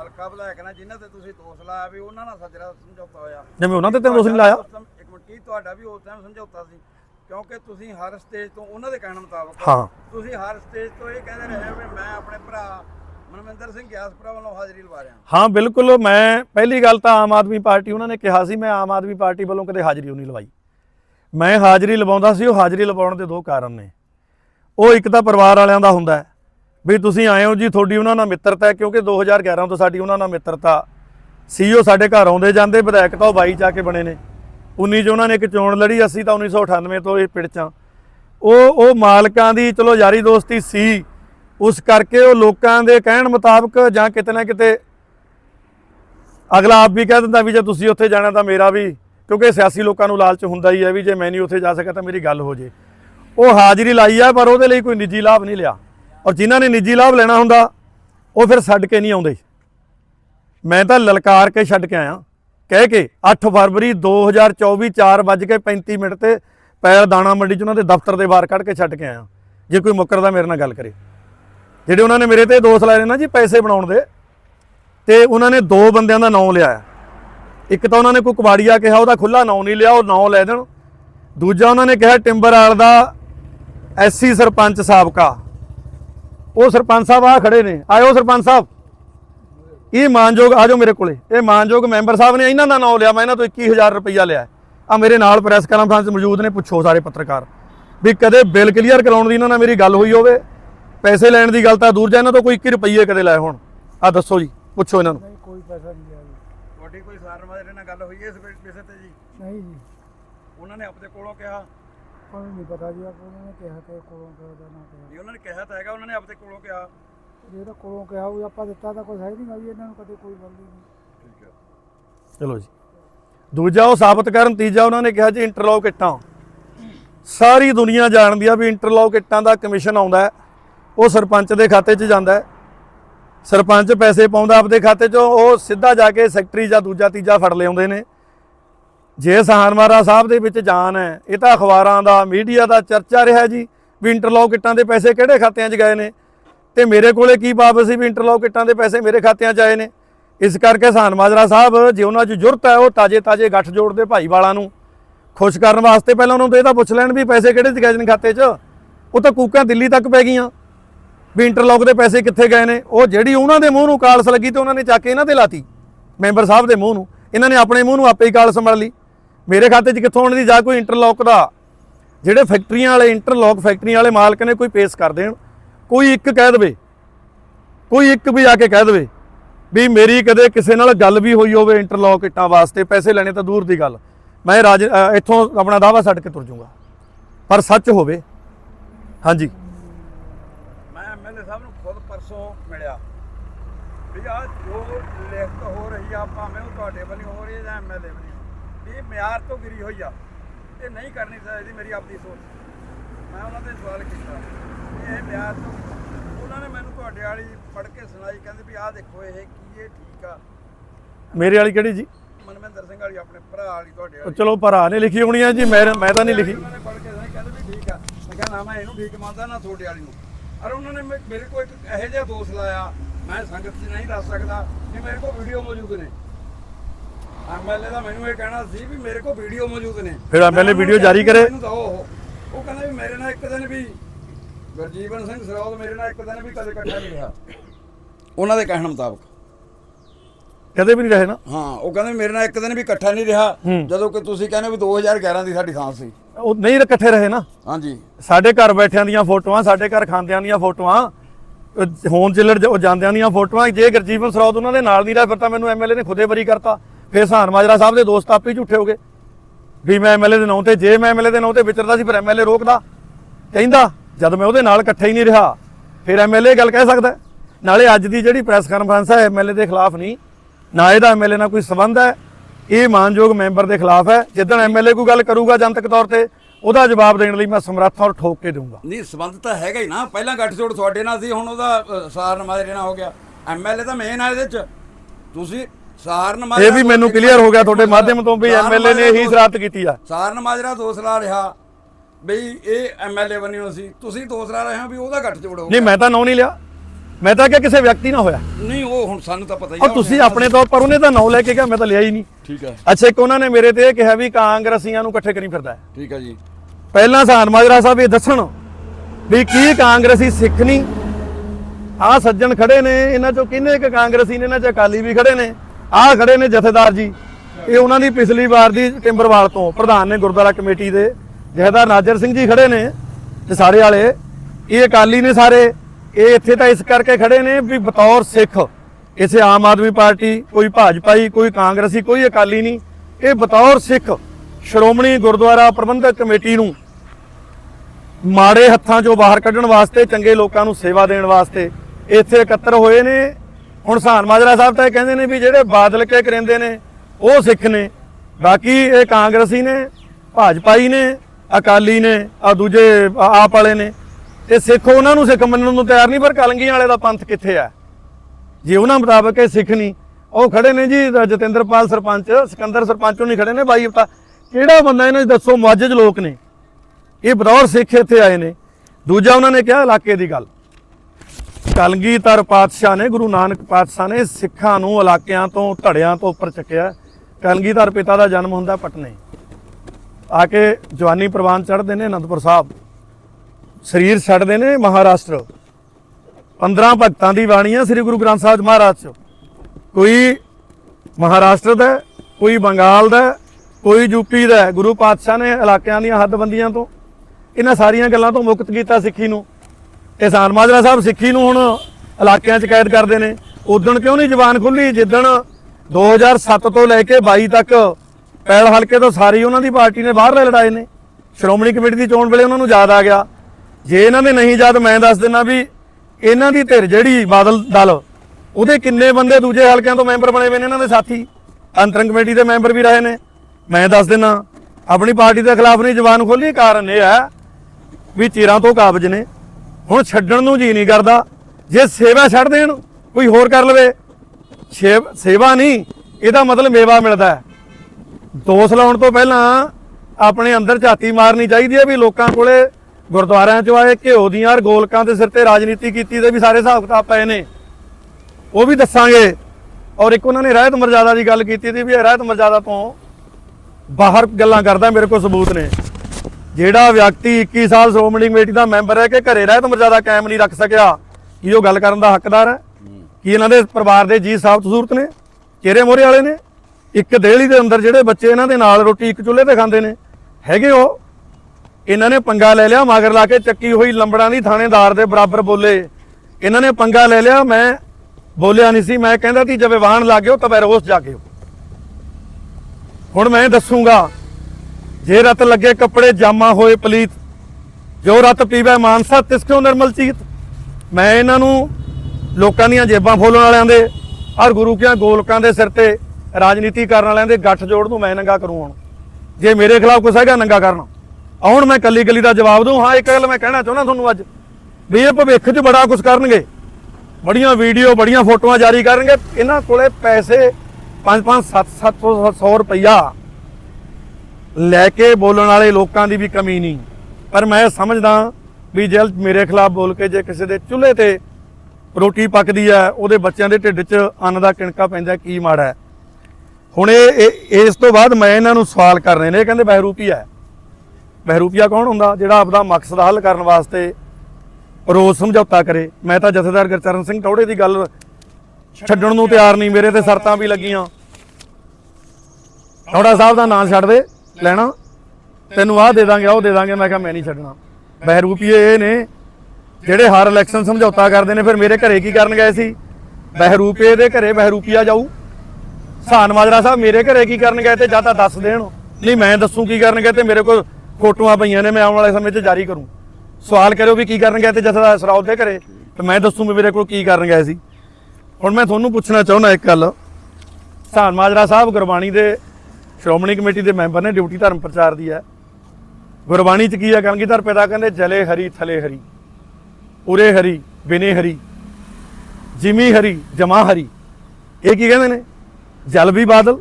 C: ਹਲਕਾ ਵਿਧਾਇਕ ਨਾਲ ਜਿਨ੍ਹਾਂ ਤੇ ਤੁਸੀਂ ਦੋਸ਼ ਲਾਇਆ ਵੀ ਉਹਨਾਂ ਨਾਲ ਸੱਜਰਾ ਸਮਝੌਤਾ ਹੋਇਆ?
B: ਜਿਵੇਂ ਉਹਨਾਂ ਤੇ ਤਾਂ ਦੋਸ਼ ਨਹੀਂ ਲਾਇਆ।
C: ਇੱਕ ਮਿੰਟ ਕੀ ਤੁਹਾਡਾ ਵੀ ਉਸ ਟਾਈਮ ਸਮਝੌਤਾ ਸੀ? ਕਿਉਂਕਿ ਤੁਸੀਂ ਹਰ ਸਟੇਜ ਤੋਂ ਉਹਨਾਂ ਦੇ ਕਹਿਣ ਮੁਤਾਬਕ
B: ਹਾਂ।
C: ਤੁਸੀਂ ਹਰ ਸਟੇਜ ਤੋਂ ਇਹ ਕਹਿੰਦੇ ਰਹੇ ਹੋ ਵੀ ਮੈਂ ਆਪਣੇ ਭਰਾ ਮਨਵਿੰਦਰ ਸਿੰਘ ਗਿਆਸਪੁਰਾ ਵੱਲੋਂ ਹਾਜ਼ਰੀ ਲਵਾ ਰਿਹਾ।
B: ਹਾਂ ਬਿਲਕੁਲ ਮੈਂ ਪਹਿਲੀ ਗੱਲ ਤਾਂ ਆਮ ਆਦਮੀ ਪਾਰਟੀ ਉਹਨਾਂ ਨੇ ਕਿਹਾ ਸੀ ਮੈਂ ਆਮ ਆਦਮੀ ਪਾਰਟੀ ਵੱਲੋਂ ਕਦੇ ਹਾਜ਼ਰੀ ਨਹੀਂ ਲਵਾਈ। ਮੈਂ ਹਾਜ਼ਰੀ ਲਵਾਉਂਦਾ ਸੀ ਉਹ ਹਾਜ਼ਰੀ ਲਵਾਉਣ ਦੇ ਦੋ ਕਾਰਨ ਨੇ। ਉਹ ਇੱਕ ਤਾਂ ਪਰਿਵਾਰ ਵਾਲਿਆਂ ਦਾ ਹੁੰਦਾ ਵੀ ਤੁਸੀਂ ਆਏ ਹੋ ਜੀ ਤੁਹਾਡੀ ਉਹਨਾਂ ਨਾਲ ਮਿੱਤਰਤਾ ਹੈ ਕਿਉਂਕਿ 2011 ਤੋਂ ਸਾਡੀ ਉਹਨਾਂ ਨਾਲ ਮਿੱਤਰਤਾ ਸੀਓ ਸਾਡੇ ਘਰ ਆਉਂਦੇ ਜਾਂਦੇ ਵਿਧਾਇਕ ਤਾਂ ਉਹ 22 ਚ ਆ ਕੇ ਬਣੇ ਨੇ। 19 ਚ ਉਹਨਾਂ ਨੇ ਇੱਕ ਚੋਣ ਲੜੀ, ਅਸੀਂ ਤਾਂ 1998 ਤੋਂ ਇਹ ਪਿੜਚਾਂ। ਉਹ ਉਹ ਮਾਲਕਾਂ ਦੀ, ਚਲੋ ਯਾਰੀ ਦੋਸਤੀ ਸੀ, ਉਸ ਕਰਕੇ ਉਹ ਲੋਕਾਂ ਦੇ ਕਹਿਣ ਮੁਤਾਬਕ ਜਾਂ ਕਿਤੇ ਨਾ ਕਿਤੇ ਅਗਲਾ ਆਪ ਵੀ ਕਹਿ ਦਿੰਦਾ ਵੀ ਜੇ ਤੁਸੀਂ ਉੱਥੇ ਜਾਣਾ ਤਾਂ ਮੇਰਾ ਵੀ, ਕਿਉਂਕਿ ਸਿਆਸੀ ਲੋਕਾਂ ਨੂੰ ਲਾਲਚ ਹੁੰਦਾ ਹੀ ਹੈ ਵੀ ਜੇ ਮੈਂ ਨਹੀਂ ਉੱਥੇ ਜਾ ਸਕਿਆ ਤਾਂ ਮੇਰੀ ਗੱਲ ਹੋ ਜੇ। ਉਹ ਹਾਜ਼ਰੀ ਲਾਈ ਆ, ਪਰ ਉਹਦੇ ਲਈ ਕੋਈ ਨਿੱਜੀ ਲਾਭ ਨਹੀਂ ਲਿਆ। ਔਰ ਜਿਨ੍ਹਾਂ ਨੇ ਨਿੱਜੀ ਲਾਭ ਲੈਣਾ ਹੁੰਦਾ, ਉਹ ਫਿਰ ਛੱਡ ਕੇ ਨਹੀਂ ਆਉਂਦੇ। ਮੈਂ ਤਾਂ ਲਲਕਾਰ ਕੇ ਛੱਡ ਕੇ ਆਇਆ। ਕਹਿ ਕੇ 8 ਫਰਵਰੀ 2024 4:35 ਮਿੰਟ ਤੇ ਪੈਰ ਦਾਣਾ ਮੰਡੀ ਚ ਉਹਨਾਂ ਦੇ ਦਫ਼ਤਰ ਦੇ ਬਾਹਰ ਕੱਢ ਕੇ ਛੱਡ ਕੇ ਆਇਆ। ਜੇ ਕੋਈ ਮੁੱਕਰਦਾ ਮੇਰੇ ਨਾਲ ਗੱਲ ਕਰੇ। ਜਿਹੜੇ ਉਹਨਾਂ ਨੇ ਮੇਰੇ ਤੇ ਦੋਸ਼ ਲਾਏ ਨੇ ਨਾ ਜੀ ਪੈਸੇ ਬਣਾਉਣ ਦੇ, ਤੇ ਉਹਨਾਂ ਨੇ ਦੋ ਬੰਦਿਆਂ ਦਾ ਨਾਮ ਲਿਆ ਇੱਕ ਤਾਂ ਉਹਨਾਂ ਨੇ ਕੋਈ ਕਬਾੜੀਆ ਕਿਹਾ, ਉਹਦਾ ਖੁੱਲਾ ਨਾਮ ਨਹੀਂ ਲਿਆ, ਉਹ ਨਾਮ ਲੈ ਦੇਣ। ਦੂਜਾ ਉਹਨਾਂ ਨੇ ਕਿਹਾ ਟਿੰਬਰਆਲ ਦਾ ਐਸਸੀ ਸਰਪੰਚ ਸਾਬਕਾ। ਉਹ ਸਰਪੰਚ ਸਾਹਿਬ ਆ ਖੜੇ ਨੇ। ਆਇਓ ਸਰਪੰਚ ਸਾਹਿਬ। ਇਹ ਮਾਨਯੋਗ ਆਜੋ ਮੇਰੇ ਕੋਲੇ। ਇਹ ਮਾਨਯੋਗ ਮੈਂਬਰ ਸਾਹਿਬ ਨੇ ਇਹਨਾਂ ਦਾ ਨਾਮ ਲਿਆ ਮੈਂ ਇਹਨਾਂ ਤੋਂ 21000 ਰੁਪਈਆ ਲਿਆ ਆ ਮੇਰੇ ਨਾਲ ਪ੍ਰੈਸ ਕਾਨਫਰੰਸ ਮੌਜੂਦ ਨੇ ਪੁੱਛੋ ਸਾਰੇ ਪੱਤਰਕਾਰ। ਵੀ ਕਦੇ ਬਿੱਲ ਕਲੀਅਰ ਕਰਾਉਣ ਦੀ ਇਹਨਾਂ ਨਾਲ ਮੇਰੀ ਗੱਲ ਹੋਈ ਹੋਵੇ? ਪੈਸੇ ਲੈਣ ਦੀ ਗੱਲ ਤਾਂ ਦੂਰ ਜਾ ਇਹਨਾਂ ਤੋਂ ਕੋਈ 1 ਰੁਪਈਏ ਕਦੇ ਲਾਏ ਹੋਣ। ਆ ਦੱਸੋ ਜੀ ਪੁੱਛੋ ਇਹਨਾਂ ਨੂੰ।
D: ਨਹੀਂ ਕੋਈ ਪੈਸਾ ਨਹੀਂ ਲਿਆ ਜੀ।
C: ਤੁਹਾਡੀ ਕੋਈ ਸਾਰਨ ਮਾਜਰੇ ਨਾਲ ਗੱਲ ਹੋਈ ਹੈ ਇਸ ਵਿਸ਼ੇ ਤੇ ਜੀ?
D: ਨਹੀਂ ਜੀ।
C: ਉਹਨਾਂ ਨੇ ਆਪਣੇ ਕੋਲੋਂ ਕਿਹਾ?
D: ਕੋਈ ਨਹੀਂ ਪਤਾ ਜੀ ਆਪ ਉਹਨਾਂ ਨੇ ਕਿਹਾ ਕਿ ਕੋਲੋਂ ਕਰਦਾ ਨਾ ਕਿਹਾ।
C: ਜੀ ਉਹਨਾਂ ਨੇ ਕਿਹਾ ਤਾਂ ਹੈਗਾ ਉਹਨਾਂ ਨੇ ਆਪਣੇ ਕੋਲੋਂ ਕਿਹਾ।
D: ਜੇ ਤਾਂ ਕੋਲੋਂ ਕਿਹਾ ਉਹ ਆਪਾਂ ਦਿੱਤਾ ਤਾਂ ਕੋਈ ਹੈ ਨਹੀਂ ਗਾ ਜੀ ਇਹਨਾਂ ਨੂੰ ਕਦੇ ਕੋਈ ਗੱਲ ਹੀ ਨਹੀਂ
C: ਠੀਕ ਹੈ।
B: ਚਲੋ ਜੀ। ਦੂਜਾ ਉਹ ਸਾਬਤ ਕਰਨ ਤੀਜਾ ਉਹਨਾਂ ਨੇ ਕਿਹਾ ਜੀ ਇੰਟਰਲੌਕ ਇੱਟਾਂ ਸਾਰੀ ਦੁਨੀਆ ਜਾਣਦੀ ਆ ਵੀ ਇੰਟਰਲੌਕ ਇੱਟਾਂ ਦਾ ਕਮਿਸ਼ਨ ਆਉਂਦਾ ਹੈ। ਉਹ ਸਰਪੰਚ ਦੇ ਖਾਤੇ 'ਚ ਜਾਂਦਾ ਹੈ। ਸਰਪੰਚ ਪੈਸੇ ਪਾਉਂਦਾ ਆਪਦੇ ਖਾਤੇ 'ਚੋਂ ਉਹ ਸਿੱਧਾ ਜਾ ਕੇ ਸੈਕਟਰੀ ਜਾਂ ਦੂਜਾ ਤੀਜਾ ਫੜ ਲਿਆਉਂਦੇ ਨੇ। ਜੇ ਸਹਾਨਮਾਰਾ ਸਾਹਿਬ ਦੇ ਵਿੱਚ ਜਾਨ ਹੈ ਇਹ ਤਾਂ ਅਖਬਾਰਾਂ ਦਾ ਮੀਡੀਆ ਦਾ ਚਰਚਾ ਰਿਹਾ ਜੀ ਵੀ ਇੰਟਰਲੌਕ ਇੱਟਾਂ ਦੇ ਪੈਸੇ ਕਿਹੜੇ ਖਾਤਿਆਂ 'ਚ ਗਏ ਨੇ। ਤੇ ਮੇਰੇ ਕੋਲੇ ਕੀ ਬਾਬਤ ਸੀ ਵੀ ਇੰਟਰਲੌਕ ਇੱਟਾਂ ਦੇ ਪੈਸੇ ਮੇਰੇ ਖਾਤਿਆਂ 'ਚ ਆਏ ਨੇ। ਇਸ ਕਰਕੇ ਸਹਾਨ ਮਾਜਰਾ ਸਾਹਿਬ, ਜੇ ਉਹਨਾਂ 'ਚ ਜੁਰਤ ਹੈ, ਉਹ ਤਾਜੇ ਤਾਜੇ ਗੱਠ ਜੋੜਦੇ ਭਾਈ ਵਾਲਾਂ ਨੂੰ। ਖੁਸ਼ ਕਰਨ ਵਾਸਤੇ ਪਹਿਲਾਂ ਉਹਨਾਂ ਨੂੰ ਇਹ ਤਾਂ ਪੁੱਛ ਲੈਣ ਵੀ ਪੈਸੇ ਕਿਹੜੇ 'ਚ ਗਏ ਨੇ ਖਾਤੇ 'ਚ? ਉਹ ਤਾਂ ਕੂਕਾਂ ਦਿੱਲੀ ਤੱਕ ਪੈ ਗਈਆਂ। ਵੀ ਇੰਟਰਲੌਕ ਦੇ ਪੈਸੇ ਕਿੱਥੇ ਗਏ ਨੇ? ਉਹ ਜਿਹੜੀ ਉਹਨਾਂ ਦੇ ਮੂੰਹ ਨੂੰ ਕਾਲਸ ਲੱਗੀ ਤੇ ਉਹਨਾਂ ਨੇ ਚੱਕ ਕੇ ਇਹਨਾਂ ਤੇ ਲਾਤੀ। ਮੈਂਬਰ ਸਾਹਿਬ ਦੇ ਮੂੰਹ ਨੂੰ। ਇਹਨਾਂ ਨੇ ਆਪਣੇ ਮੂੰਹ ਨੂੰ ਆਪੇ ਹੀ ਕਾਲਸ ਸੰਭਾਲ ਲਈ। ਮੇਰੇ ਖਾਤੇ 'ਚ ਕਿੱਥੋਂ ਆਉਣ ਦੀ? ਜਾ ਕੋਈ ਇੰਟਰਲੌਕ ਦਾ? ਜਿਹੜੇ ਫੈਕਟਰੀਆਂ ਵਾਲੇ ਇੰਟਰਲੌਕ ਫੈਕਟਰੀਆਂ ਵਾਲੇ ਮਾਲਕ ਨੇ ਕੋਈ ਪੇਸ਼ ਕਰ ਦੇਣ। ਕੋਈ ਇੱਕ ਕਹਿ ਦੇਵੇ, ਕੋਈ ਇੱਕ ਵੀ ਆ ਕੇ ਕਹਿ ਦੇਵੇ ਵੀ ਮੇਰੀ ਕਦੇ ਕਿਸੇ ਨਾਲ ਗੱਲ ਵੀ ਹੋਈ ਹੋਵੇ ਇੰਟਰਲੌਕ ਇੱਟਾਂ ਵਾਸਤੇ, ਪੈਸੇ ਲੈਣੇ ਤਾਂ ਦੂਰ ਦੀ ਗੱਲ। ਮੈਂ ਰਾਜ ਇੱਥੋਂ ਆਪਣਾ ਦਾਵਾ ਛੱਡ ਕੇ ਤੁਰ ਜਾਊਂਗਾ। ਪਰ ਸੱਚ ਹੋਵੇ, ਹਾਂਜੀ।
C: ਮੈਂ ਐਮਐਲਏ ਸਾਹਿਬ ਨੂੰ ਖੁਦ ਪਰਸੋਂ ਮਿਲਿਆ ਵੀ ਆ ਜੋ ਲਿਖਤ ਹੋ ਰਹੀ ਆ, ਭਾਵੇਂ ਉਹ ਤੁਹਾਡੇ ਵੱਲੋਂ ਹੋ ਰਹੀ ਹੈ ਜਾਂ ਐਮਐਲਏ ਵੱਲੋਂ। ਇਹ ਮਿਆਰ ਤੋਂ ਗਿਰੀ ਹੋਈ ਆ। ਇਹ ਨਹੀਂ ਕਰਨੀ ਚਾਹੀਦੀ ਮੇਰੀ ਆਪਣੀ ਸੋਚ। ਮੈਂ ਉਹਨਾਂ ਤੇ ਸਵਾਲ ਕੀਤਾ। ਇਹ ਮਿਆਰ ਤੋਂ ਉਹਨਾਂ ਨੇ ਮੈਨੂੰ ਤੁਹਾਡੇ ਵਾਲੀ ਪੜ੍ਹ ਕੇ ਸੁਣਾਈ ਕਹਿੰਦੇ ਵੀ ਆਹ ਦੇਖੋ ਇਹ ਕੀ ਇਹ ਠੀਕ ਆ।
B: ਮੇਰੇ ਵਾਲੀ ਕਿਹੜੀ ਜੀ?
C: ਮਨਮਿੰਦਰ ਸਿੰਘ ਵਾਲੀ ਆਪਣੇ ਭਰਾ ਵਾਲੀ ਤੁਹਾਡੇ
B: ਉਹ
C: ਵਾਲੀ।
B: ਚਲੋ ਭਰਾ ਨੇ ਲਿਖੀ ਹੋਣੀ ਆ ਜੀ ਮੈਂ ਮੈਂ ਤਾਂ ਨਹੀਂ ਲਿਖੀ।
C: ਉਹਨਾਂ ਨੇ ਪੜ੍ਹ ਕੇ ਸੁਣਾਈ ਕਹਿੰਦੇ ਵੀ ਠੀਕ ਆ। ਮੈਂ ਕਿਹਾ ਨਾ ਮੈਂ ਇਹਨੂੰ ਠੀਕ ਮੰਨਦਾ ਨਾ ਤੁਹਾਡੇ ਵਾਲੀ ਨੂੰ। ਅਰ ਉਹਨਾਂ ਨੇ ਮੇ- ਮੇਰੇ ਕੋਲ ਇੱਕ ਇਹੋ ਜਿਹਾ ਦੋਸ਼ ਲਾਇਆ ਮੈਂ ਸੰਗਤ 'ਚ ਨਹੀਂ ਦੱਸ ਸਕਦਾ ਕਿ ਮੇਰੇ ਕੋਲ ਵੀਡੀਓ ਮੌਜੂਦ ਨੇ। ਐਮਐਲਏ ਦਾ ਮੈਨੂੰ ਇਹ ਕਹਿਣਾ ਸੀ ਵੀ ਮੇਰੇ ਕੋਲ ਵੀਡੀਓ ਮੌਜੂਦ ਨੇ।
B: ਫਿਰ MLA
C: ਮੈਂ ਉਹਨਾਂ ਨੂੰ
B: ਵੀਡੀਓ
C: ਕਿਹਾ
B: ਜਾਰੀ
C: ਵੀ
B: ਕਰੇ।
C: ਮੈਨੂੰ ਦਿਓ ਉਹ। ਉਹ ਕਹਿੰਦਾ ਵੀ ਮੇਰੇ ਨਾਲ ਇੱਕ ਦਿਨ ਵੀ ਗੁਰਜੀਵਨ ਸਿੰਘ ਸਰੌਦ ਮੇਰੇ ਨਾਲ ਇੱਕ ਦਿਨ ਵੀ ਕਦੇ ਇਕੱਠਾ ਨਹੀਂ ਰਿਹਾ। ਉਹਨਾਂ ਦੇ ਕਹਿਣ ਮੁਤਾਬਕ।
B: ਕਦੇ ਵੀ ਨਹੀਂ ਰਹੇ ਨਾ?
C: ਹਾਂ ਉਹ ਕਹਿੰਦੇ ਮੇਰੇ ਨਾਲ ਇੱਕ ਦਿਨ ਵੀ ਇਕੱਠਾ ਨਹੀਂ ਰਿਹਾ। ਜਦੋਂ ਕਿ ਤੁਸੀਂ ਕਹਿੰਦੇ ਵੀ 2011 ਦੀ ਸਾਡੀ ਥਾਂ ਸੀ।
B: ਉਹ ਨਹੀਂ ਇਕੱਠੇ ਰਹੇ ਨਾ?
C: ਹਾਂਜੀ।
B: ਸਾਡੇ ਘਰ ਬੈਠਿਆਂ ਦੀਆਂ ਫੋਟੋਆਂ ਸਾਡੇ ਘਰ ਖਾਂਦਿਆਂ ਦੀਆਂ ਫੋਟੋਆਂ ਚਿੱਲੜ ਉਹ ਜਾਂਦਿਆਂ ਦੀਆਂ ਫੋਟੋਆਂ ਜੇ ਗੁਰਜੀਵਨ ਸਰੌਦ ਉਹਨਾਂ ਦੇ ਨਾਲ ਨਹੀਂ ਰਿਹਾ ਫਿਰ ਤਾਂ ਮੈਨੂੰ ਐਮਐਲਏ ਨੇ ਖੁਦੇ ਬਰੀ ਕਰਤਾ। ਫਿਰ ਸਹਾਨ ਮਾਜਰਾ ਸਾਹਿਬ ਦੇ ਦੋਸਤ ਆਪੇ ਹੀ ਝੂਠੇ ਹੋ ਗਏ। ਵੀ ਮੈਂ ਐਮਐਲਏ ਦੇ ਨਾਂ ਤੇ ਜੇ ਮੈਂ ਐਮਐਲਏ ਦੇ ਨਾਂ ਤੇ ਵਿਚਰਦਾ ਸੀ ਫਿਰ ਐਮਐਲਏ ਰੋਕਦਾ। ਕਹਿੰਦਾ ਜਦ ਮੈਂ ਉਹਦੇ ਨਾਲ ਇਕੱਠਾ ਹੀ ਨਹੀਂ ਰਿਹਾ ਫਿਰ ਐਮਐਲਏ ਗੱਲ ਕਹਿ ਸਕਦਾ ਹੈ। ਨਾਲੇ ਅੱਜ ਦੀ ਜਿਹੜੀ ਪ੍ਰੈਸ ਕਾਨਫਰੰਸ ਹੈ ਐਮਐਲਏ ਦੇ ਖਿਲਾਫ ਨਹੀਂ। ਨਾ ਇਹਦਾ ਐਮਐਲਏ ਨਾਲ ਕੋਈ ਸਬੰਧ ਹੈ। ਇਹ ਮਾਨਯੋਗ ਮੈਂਬਰ ਦੇ ਖਿਲਾਫ ਹੈ। ਜਿੱਦਣ ਐਮਐਲਏ ਕੋਈ ਗੱਲ ਕਰੂਗਾ ਜਨਤਕ ਤੌਰ ਤੇ ਉਹਦਾ ਜਵਾਬ ਦੇਣ ਲਈ ਮੈਂ ਸਮਰੱਥ ਔਰ ਠੋਕ ਕੇ ਦਊਂਗਾ।
C: ਨਹੀਂ ਸਬੰਧ ਤਾਂ ਹੈਗਾ ਹੀ ਨਾ। ਪਹਿਲਾਂ ਗੱਠਜੋੜ ਤੁਹਾਡੇ ਨਾਲ ਸੀ ਹੁਣ ਉਹਦਾ ਸਾਰਨ ਮਾਜਰੇ ਨਾਲ ਹੋ ਗਿਆ। ਐਮਐਲਏ ਤਾਂ ਮੇਨ ਆ ਇਹਦੇ ਚ। ਤੁਸੀਂ ਸਾਰਨ ਮਾਜਰਾ
B: ਇਹ ਵੀ ਮੈਨੂੰ ਕਲੀਅਰ ਹੋ ਗਿਆ ਤੁਹਾਡੇ ਮਾਧਿਅਮ ਤੋਂ ਵੀ ਐਮਐਲਏ ਨੇ ਇਹੀ ਸ਼ਰਾਰਤ ਕੀਤੀ ਆ।
C: ਸਾਰਨ ਮਾਜਰਾ ਦੋਸ਼ ਲਾ ਰਿਹਾ। ਬਈ ਇਹ ਐਮਐਲਏ ਬਣਿਓ ਸੀ ਤੁਸੀਂ ਦੋਸ਼ ਲਾ ਰਹੇ ਹੋ ਵੀ ਉਹਦਾ ਗੱਠਜੋੜ ਹੋ
B: ਨਹੀਂ ਮੈਂ ਤਾਂ ਨਾਂ ਨਹੀਂ ਲਿਆ। ਮੈਂ ਤਾਂ ਕਿਹਾ ਕਿਸੇ ਵਿਅਕਤੀ ਨਾਲ ਹੋਇਆ।
C: ਨਹੀਂ ਉਹ ਹੁਣ ਸਾਨੂੰ ਤਾਂ ਪਤਾ ਹੀ
B: ਔਰ ਤੁਸੀਂ ਆਪਣੇ ਤੌਰ ਪਰ ਉਹਨੇ ਤਾਂ ਨਾਂ ਲੈ ਕੇ ਕਿਹਾ ਮੈਂ ਤਾਂ ਲਿਆ ਹੀ ਨਹੀਂ।
C: ਠੀਕ ਹੈ
B: ਅੱਛਾ ਇੱਕ ਉਹਨਾਂ ਨੇ ਮੇਰੇ ਤੇ ਇਹ ਕਿਹਾ ਵੀ ਕਾਂਗਰਸੀਆਂ ਨੂੰ ਇਕੱਠੇ ਕਰੀ ਫਿਰਦਾ ਹੈ।
C: ਠੀਕ ਹੈ ਜੀ।
B: ਪਹਿਲਾਂ ਸਹਾਨ ਮਾਜਰਾ ਸਾਹਿਬ ਇਹ ਦੱਸਣ ਵੀ ਕੀ ਕਾਂਗਰਸੀ ਸਿੱਖ ਨਹੀਂ? ਆਹ ਸੱਜਣ ਖੜੇ ਨੇ ਇਹਨਾਂ ਚੋਂ ਕਿੰਨੇ ਇੱਕ ਕਾਂਗਰਸੀ ਨੇ ਇਹਨਾਂ ਚ ਅਕਾਲੀ ਵੀ ਖੜੇ ਨੇ ਆਹ ਖੜੇ ਨੇ ਜਥੇਦਾਰ ਜੀ। ਇਹ ਉਹਨਾਂ ਦੀ ਪਿਛਲੀ ਵਾਰ ਦੀ ਟਿੰਬਰਵਾਲ ਤੋਂ ਪ੍ਰਧਾਨ ਨੇ ਗੁਰਦੁਆਰਾ ਕਮੇਟੀ ਦੇ। ਜਥੇਦਾਰ ਨਾਜਰ ਸਿੰਘ ਜੀ ਖੜੇ ਨੇ ਤੇ ਸਾਰੇ ਵਾਲੇ। ਇਹ ਅਕਾਲੀ ਨੇ ਸਾਰੇ। ਇਹ ਇੱਥੇ ਤਾਂ ਇਸ ਕਰਕੇ ਖੜੇ ਨੇ ਵੀ ਬਤੌਰ ਸਿੱਖ। ਇਸੇ ਆਮ ਆਦਮੀ ਪਾਰਟੀ, ਕੋਈ ਭਾਜਪਾਈ ਕੋਈ ਕਾਂਗਰਸੀ ਕੋਈ ਅਕਾਲੀ ਨਹੀਂ। ਇਹ ਬਤੌਰ ਸਿੱਖ ਸ਼੍ਰੋਮਣੀ ਗੁਰਦੁਆਰਾ ਪ੍ਰਬੰਧਕ ਕਮੇਟੀ ਨੂੰ ਮਾੜੇ ਹੱਥਾਂ ਚੋਂ ਬਾਹਰ ਕੱਢਣ ਵਾਸਤੇ, ਚੰਗੇ ਲੋਕਾਂ ਨੂੰ ਸੇਵਾ ਦੇਣ ਵਾਸਤੇ ਇੱਥੇ ਇਕੱਤਰ ਹੋਏ ਨੇ। ਹੁਣ ਸਾਨ ਮਾਜਰਾ ਸਾਹਿਬ ਤਾਂ ਇਹ ਕਹਿੰਦੇ ਨੇ ਵੀ ਜਿਹੜੇ ਬਾਦਲ ਕੇ ਕਰਿੰਦੇ ਨੇ, ਉਹ ਸਿੱਖ ਨੇ। ਬਾਕੀ ਇਹ ਕਾਂਗਰਸੀ ਨੇ ਭਾਜਪਾਈ ਨੇ। ਅਕਾਲੀ ਨੇ, ਆ ਦੂਜੇ ਆਪ ਵਾਲੇ ਨੇ। ਤੇ ਸਿੱਖ ਉਹਨਾਂ ਨੂੰ ਸਿੱਖ ਮੰਨਣ ਨੂੰ ਤਿਆਰ ਨਹੀਂ, ਪਰ ਕਲੰਗੀਆਂ ਵਾਲੇ ਦਾ ਪੰਥ ਕਿੱਥੇ ਆ? ਜੇ ਉਹਨਾਂ ਮੁਤਾਬਕ ਇਹ ਸਿੱਖ ਨਹੀਂ, ਉਹ ਖੜੇ ਨੇ ਜੀ, ਜਤਿੰਦਰਪਾਲ ਸਰਪੰਚ, ਸਿਕੰਦਰ ਸਰਪੰਚ ਉਹ ਨਹੀਂ ਖੜੇ ਨੇ, ਬਾਈ ਅਵਤਾਰ ਕਿਹੜਾ ਬੰਦਾ ਇਹਨਾਂ 'ਚ ਦੱਸੋ ਮੁਆਜਜ ਲੋਕ ਨੇ? ਇਹ ਬਤੌਰ ਸਿੱਖ ਇੱਥੇ ਆਏ ਨੇ। ਦੂਜਾ ਉਹਨਾਂ ਨੇ ਕਿਹਾ, ਇਲਾਕੇ ਦੀ ਗੱਲ। ਕਲਗੀਧਰ ਪਾਤਸ਼ਾਹ ਨੇ, ਗੁਰੂ ਨਾਨਕ ਪਾਤਸ਼ਾਹ ਨੇ ਸਿੱਖਾਂ ਨੂੰ ਇਲਾਕਿਆਂ ਤੋਂ ਧੜਿਆਂ ਤੋਂ ਉੱਪਰ ਚੱਕਿਆ। ਕਲਗੀਧਰ ਪਿਤਾ ਦਾ ਜਨਮ ਹੁੰਦਾ ਪਟਨੇ। ਆ ਕੇ ਜਵਾਨੀ ਪ੍ਰਵਾਨ ਚੜ੍ਹਦੇ ਨੇ ਅਨੰਦਪੁਰ ਸਾਹਿਬ। ਸਰੀਰ ਛੱਡਦੇ ਨੇ ਮਹਾਰਾਸ਼ਟਰ। 15 ਭਗਤਾਂ ਦੀ ਬਾਣੀ ਹੈ ਸ੍ਰੀ ਗੁਰੂ ਗ੍ਰੰਥ ਸਾਹਿਬ ਮਹਾਰਾਜ ਚ। ਕੋਈ ਮਹਾਰਾਸ਼ਟਰ ਦਾ ਕੋਈ ਬੰਗਾਲ ਦਾ ਹੈ, ਕੋਈ ਯੂਪੀ ਦਾ ਗੁਰੂ ਪਾਤਸ਼ਾਹ ਨੇ ਇਲਾਕਿਆਂ ਦੀਆਂ ਹੱਦਬੰਦੀਆਂ ਤੋਂ ਇਹਨਾਂ ਸਾਰੀਆਂ ਗੱਲਾਂ ਤੋਂ ਮੁਕਤ ਕੀਤਾ ਸਿੱਖੀ ਨੂੰ। ਇਹਸਾਨ ਮਾਜਰਾ ਸਾਹਿਬ ਸਿੱਖੀ ਨੂੰ ਹੁਣ ਇਲਾਕਿਆਂ 'ਚ ਕੈਦ ਕਰਦੇ ਨੇ। ਉਦਣ ਕਿਉਂ ਨਹੀਂ ਜ਼ਬਾਨ ਖੁੱਲੀ ਜਿੱਦਣ 2007 ਤੋਂ ਲੈ ਕੇ 22 ਤੱਕ ਪੈਲ ਹਲਕੇ ਤੋਂ ਸਾਰੀ ਉਹਨਾਂ ਦੀ ਪਾਰਟੀ ਨੇ ਬਾਹਰਲੇ ਲੜਾਏ ਨੇ। ਸ਼੍ਰੋਮਣੀ ਕਮੇਟੀ ਦੀ ਚੋਣ ਵੇਲੇ ਉਹਨਾਂ ਨੂੰ ਯਾਦ ਆ ਗਿਆ। ਜੇ ਇਹਨਾਂ ਦੇ ਨਹੀਂ ਯਾਦ, ਮੈਂ ਦੱਸ ਦਿੰਦਾ ਵੀ ਇਹਨਾਂ ਦੀ ਧਿਰ ਜਿਹੜੀ ਬਾਦਲ ਦਲ, ਉਹਦੇ ਕਿੰਨੇ ਬੰਦੇ ਦੂਜੇ ਹਲਕਿਆਂ ਤੋਂ ਮੈਂਬਰ ਬਣੇ ਹੋਏ ਨੇ ਇਹਨਾਂ ਦੇ ਸਾਥੀ? ਅੰਤਰੰਗ ਕਮੇਟੀ ਦੇ ਮੈਂਬਰ ਵੀ ਰਹੇ ਨੇ। ਮੈਂ ਦੱਸ ਦਿੰਦਾ ਆਪਣੀ ਪਾਰਟੀ ਦੇ ਖਿਲਾਫ ਨਹੀਂ, ਜ਼ਬਾਨ ਖੋਲੀ ਕਾਰਨ ਇਹ ਹੈ ਵੀ ਚਿਰਾਂ ਤੋਂ ਕਾਬਜ ਨੇ। ਹੁਣ ਛੱਡਣ ਨੂੰ ਜੀ ਨਹੀਂ ਕਰਦਾ। ਜੇ ਸੇਵਾ ਛੱਡ ਦੇਣ, ਕੋਈ ਹੋਰ ਕਰ ਲਵੇ। ਛੇ- ਸੇਵਾ ਨਹੀਂ, ਇਹਦਾ ਮਤਲਬ ਮੇਵਾ ਮਿਲਦਾ ਹੈ। ਦੋਸ਼ ਲਾਉਣ ਤੋਂ ਪਹਿਲਾਂ ਆਪਣੇ ਅੰਦਰ ਝਾਤੀ ਮਾਰਨੀ ਚਾਹੀਦੀ ਹੈ ਵੀ ਲੋਕਾਂ ਕੋਲੇ ਗੁਰਦੁਆਰਿਆਂ 'ਚ ਆਏ, ਘਿਓ ਦੀਆਂ ਔਰ ਗੋਲਕਾਂ ਦੇ ਸਿਰ ਤੇ ਰਾਜਨੀਤੀ ਕੀਤੀ ਤੇ ਵੀ ਸਾਰੇ ਹਿਸਾਬ ਕਿਤਾਬ ਪਏ ਨੇ। ਉਹ ਵੀ ਦੱਸਾਂਗੇ। ਔਰ ਇੱਕ ਉਹਨਾਂ ਨੇ ਰਹਿਤ ਮਰਜ਼ਾਦਾ ਦੀ ਗੱਲ ਕੀਤੀ ਸੀ ਵੀ ਇਹ ਰਹਿਤ ਮਰਜ਼ਾਦਾ ਤੋਂ ਬਾਹਰ ਗੱਲਾਂ ਕਰਦਾ, ਮੇਰੇ ਕੋਲ ਸਬੂਤ ਨੇ। ਜਿਹੜਾ ਵਿਅਕਤੀ 21 ਸਾਲ ਸ਼੍ਰੋਮਣੀ ਕਮੇਟੀ ਦਾ ਮੈਂਬਰ ਹੈ ਕਿ ਘਰੇ ਰਹਿਤ ਮਰਜ਼ਾਦਾ ਕਾਇਮ ਨਹੀਂ ਰੱਖ ਸਕਿਆ, ਕੀ ਉਹ ਗੱਲ ਕਰਨ ਦਾ ਹੱਕਦਾਰ ਹੈ? ਕੀ ਇਹਨਾਂ ਦੇ ਪਰਿਵਾਰ ਦੇ ਜੀ ਸਾਫ਼ ਸੂਰਤ ਨੇ? ਚਿਹਰੇ ਮੋਹਰੇ ਵਾਲੇ ਨੇ? ਇੱਕ ਦੇਹਲੀ ਦੇ ਅੰਦਰ ਜਿਹੜੇ ਬੱਚੇ ਇਹਨਾਂ ਦੇ ਨਾਲ ਰੋਟੀ ਇੱਕ ਚੁੱਲ੍ਹੇ ਤੇ ਖਾਂਦੇ ਨੇ, ਹੈਗੇ ਉਹ। ਇਹਨਾਂ ਨੇ ਪੰਗਾ ਲੈ ਲਿਆ, ਮਗਰ ਲਾ ਕੇ ਚੱਕੀ ਹੋਈ ਲੰਬੜਾਂ ਦੀ ਥਾਣੇਦਾਰ ਦੇ ਬਰਾਬਰ ਬੋਲੇ। ਇਹਨਾਂ ਨੇ ਪੰਗਾ ਲੈ ਲਿਆ, ਮੈਂ ਬੋਲਿਆ ਨਹੀਂ ਸੀ, ਮੈਂ ਕਹਿੰਦਾ ਸੀ ਜਵੇ ਵਾਹਣ ਲੱਗਿਓ ਤਵੇ ਰੋਸ ਕੇ ਹੁਣ ਮੈਂ ਦੱਸੂਗਾ, ਜੇ ਰਤ ਲੱਗੇ ਕੱਪੜੇ ਜਾਮਾ ਹੋਏ ਪਲੀਤ, ਜੋ ਰਤ ਪੀਵੇ ਮਾਨਸਾ, ਤਿਸ ਕਿਉਂ ਨਿਰਮਲ ਚੀਤ? ਮੈਂ ਇਹਨਾਂ ਨੂੰ ਲੋਕਾਂ ਦੀਆਂ ਜੇਬਾਂ ਫੋਲਣ ਵਾਲਿਆਂ ਦੇ ਔਰ ਗੁਰੂ ਕਿਆਂ ਗੋਲਕਾਂ ਦੇ ਸਿਰ ਤੇ ਰਾਜਨੀਤੀ ਕਰਨ ਵਾਲਿਆਂ ਦੇ ਗੱਠ ਜੋੜ ਨੂੰ ਮੈਂ ਨੰਗਾ ਕਰੂੰ ਹੁਣ। ਜੇ ਮੇਰੇ ਖਿਲਾਫ ਕੁਛ ਹੈਗਾ ਨੰਗਾ ਕਰਨਾ। ਹੁਣ ਮੈਂ ਕੱਲੀ ਕੱਲੀ ਦਾ ਜਵਾਬ ਦੂੰ ਹਾਂ, ਇੱਕ ਗੱਲ ਮੈਂ ਕਹਿਣਾ ਚਾਹੁੰਦਾ ਤੁਹਾਨੂੰ ਅੱਜ। ਵੀ ਇਹ ਭਵਿੱਖ 'ਚ ਬੜਾ ਕੁਝ ਕਰਨਗੇ। ਬੜੀਆਂ ਵੀਡੀਓ, ਬੜੀਆਂ ਫੋਟੋਆਂ ਜਾਰੀ ਕਰਨਗੇ। ਇਹਨਾਂ ਕੋਲੇ ਪੈਸੇ 5-5 7-7 100 ਰੁਪਈਆ ਲੈ ਕੇ ਬੋਲਣ ਵਾਲੇ ਲੋਕਾਂ ਦੀ ਵੀ ਕਮੀ ਨਹੀਂ। ਪਰ ਮੈਂ ਸਮਝਦਾ ਵੀ ਜੇ ਮੇਰੇ ਖਿਲਾਫ ਬੋਲ ਕੇ ਜੇ ਕਿਸੇ ਦੇ ਚੁੱਲ੍ਹੇ ਤੇ ਰੋਟੀ ਪੱਕਦੀ ਹੈ, ਉਹਦੇ ਬੱਚਿਆਂ ਦੇ ਢਿੱਡ 'ਚ ਅੰਨ ਦਾ ਕਿਣਕਾ ਪੈਂਦਾ ਕੀ ਮਾੜਾ ਹੈ। ਹੁਣ ਇਹ ਇਹ- ਇਸ ਤੋਂ ਬਾਅਦ ਮੈਂ ਇਹਨਾਂ ਨੂੰ ਸਵਾਲ ਕਰ ਰਹੇ ਨੇ ਇਹ ਕਹਿੰਦੇ ਬਹਿਰੂਪੀਆ ਬਹਿਰੂਪੀਆ ਕੌਣ ਹੁੰਦਾ? ਜਿਹੜਾ ਆਪਦਾ ਮਕਸਦ ਹੱਲ ਕਰਨ ਵਾਸਤੇ ਰੋਜ਼ ਸਮਝੌਤਾ ਕਰੇ। ਮੈਂ ਤਾਂ ਜਥੇਦਾਰ ਗੁਰਚਰਨ ਸਿੰਘ ਟੌੜੇ ਦੀ ਗੱਲ ਛੱਡਣ ਨੂੰ ਤਿਆਰ ਨਹੀਂ, ਮੇਰੇ ਤੇ ਸ਼ਰਤਾਂ ਵੀ ਲੱਗੀਆਂ। ਟੌੜਾ ਸਾਹਿਬ ਦਾ ਨਾਂ ਛੱਡ ਦੇ, ਲੈਣਾ। ਤੈਨੂੰ ਆਹ ਦੇ ਦਾਂਗੇ ਉਹ ਦੇ ਦਾਂਗੇ, ਮੈਂ ਕਿਹਾ ਮੈਂ ਨਹੀਂ ਛੱਡਣਾ। ਬਹਿਰੂਪੀਏ ਇਹ ਨੇ, ਜਿਹੜੇ ਹਰ ਇਲੈਕਸ਼ਨ ਸਮਝੌਤਾ ਕਰਦੇ ਨੇ, ਫਿਰ ਮੇਰੇ ਘਰੇ ਕੀ ਕਰਨ ਗਏ ਸੀ? ਬਹਿਰੂਪੀਏ ਦੇ ਘਰੇ ਬਹਿਰੂਪੀਆ ਜਾਊ। ਸਾਨ ਮਾਜਰਾ ਸਾਹਿਬ, ਮੇਰੇ ਘਰੇ ਕੀ ਕਰਨ ਗਏ ਤੇ ਜਾਂ ਤਾਂ ਦੱਸ ਦੇਣ। ਨਹੀਂ, ਮੈਂ ਦੱਸੂ ਕੀ ਕਰਨ ਗਏ ਤੇ ਮੇਰੇ ਕੋਲ ਫੋਟੋਆਂ ਪਈਆਂ ਨੇ, ਮੈਂ ਆਉਣ ਵਾਲੇ ਸਮੇਂ 'ਚ ਜਾਰੀ ਕਰੂੰ। ਸਵਾਲ ਕਰਿਓ ਵੀ ਕੀ ਕਰਨ ਗਏ ਤੇ ਜਥੇਦਾਰ ਸਰਾਉ ਦੇ ਘਰੇ। ਤੇ ਮੈਂ ਦੱਸੂ ਵੀ ਮੇਰੇ ਕੋਲ ਕੀ ਕਰਨ ਗਏ ਸੀ ਹੁਣ ਮੈਂ ਤੁਹਾਨੂੰ ਪੁੱਛਣਾ ਚਾਹੁੰਦਾ ਇੱਕ ਗੱਲ। ਸਾਨ ਮਾਜਰਾ ਸਾਹਿਬ ਗੁਰਬਾਣੀ ਦੇ ਸ਼੍ਰੋਮਣੀ ਕਮੇਟੀ ਦੇ ਮੈਂਬਰ ਨੇ, ਡਿਊਟੀ ਧਰਮ ਪ੍ਰਚਾਰ ਦੀ ਹੈ। ਗੁਰਬਾਣੀ 'ਚ ਕੀ ਹੈ? ਕਲਗੀਧਰ ਪਿਤਾ ਕਹਿੰਦੇ, ਜਲੇ ਹਰੀ, ਥਲੇ ਹਰੀ। ਉਰੇ ਹਰੀ, ਬਿਨੇ ਹਰੀ। ਜਿਮੀ ਹਰੀ, ਜਮਾ ਹਰੀ। ਇਹ ਕੀ ਕਹਿੰਦੇ ਨੇ? ਜਲ ਵੀ ਬਾਦਲ,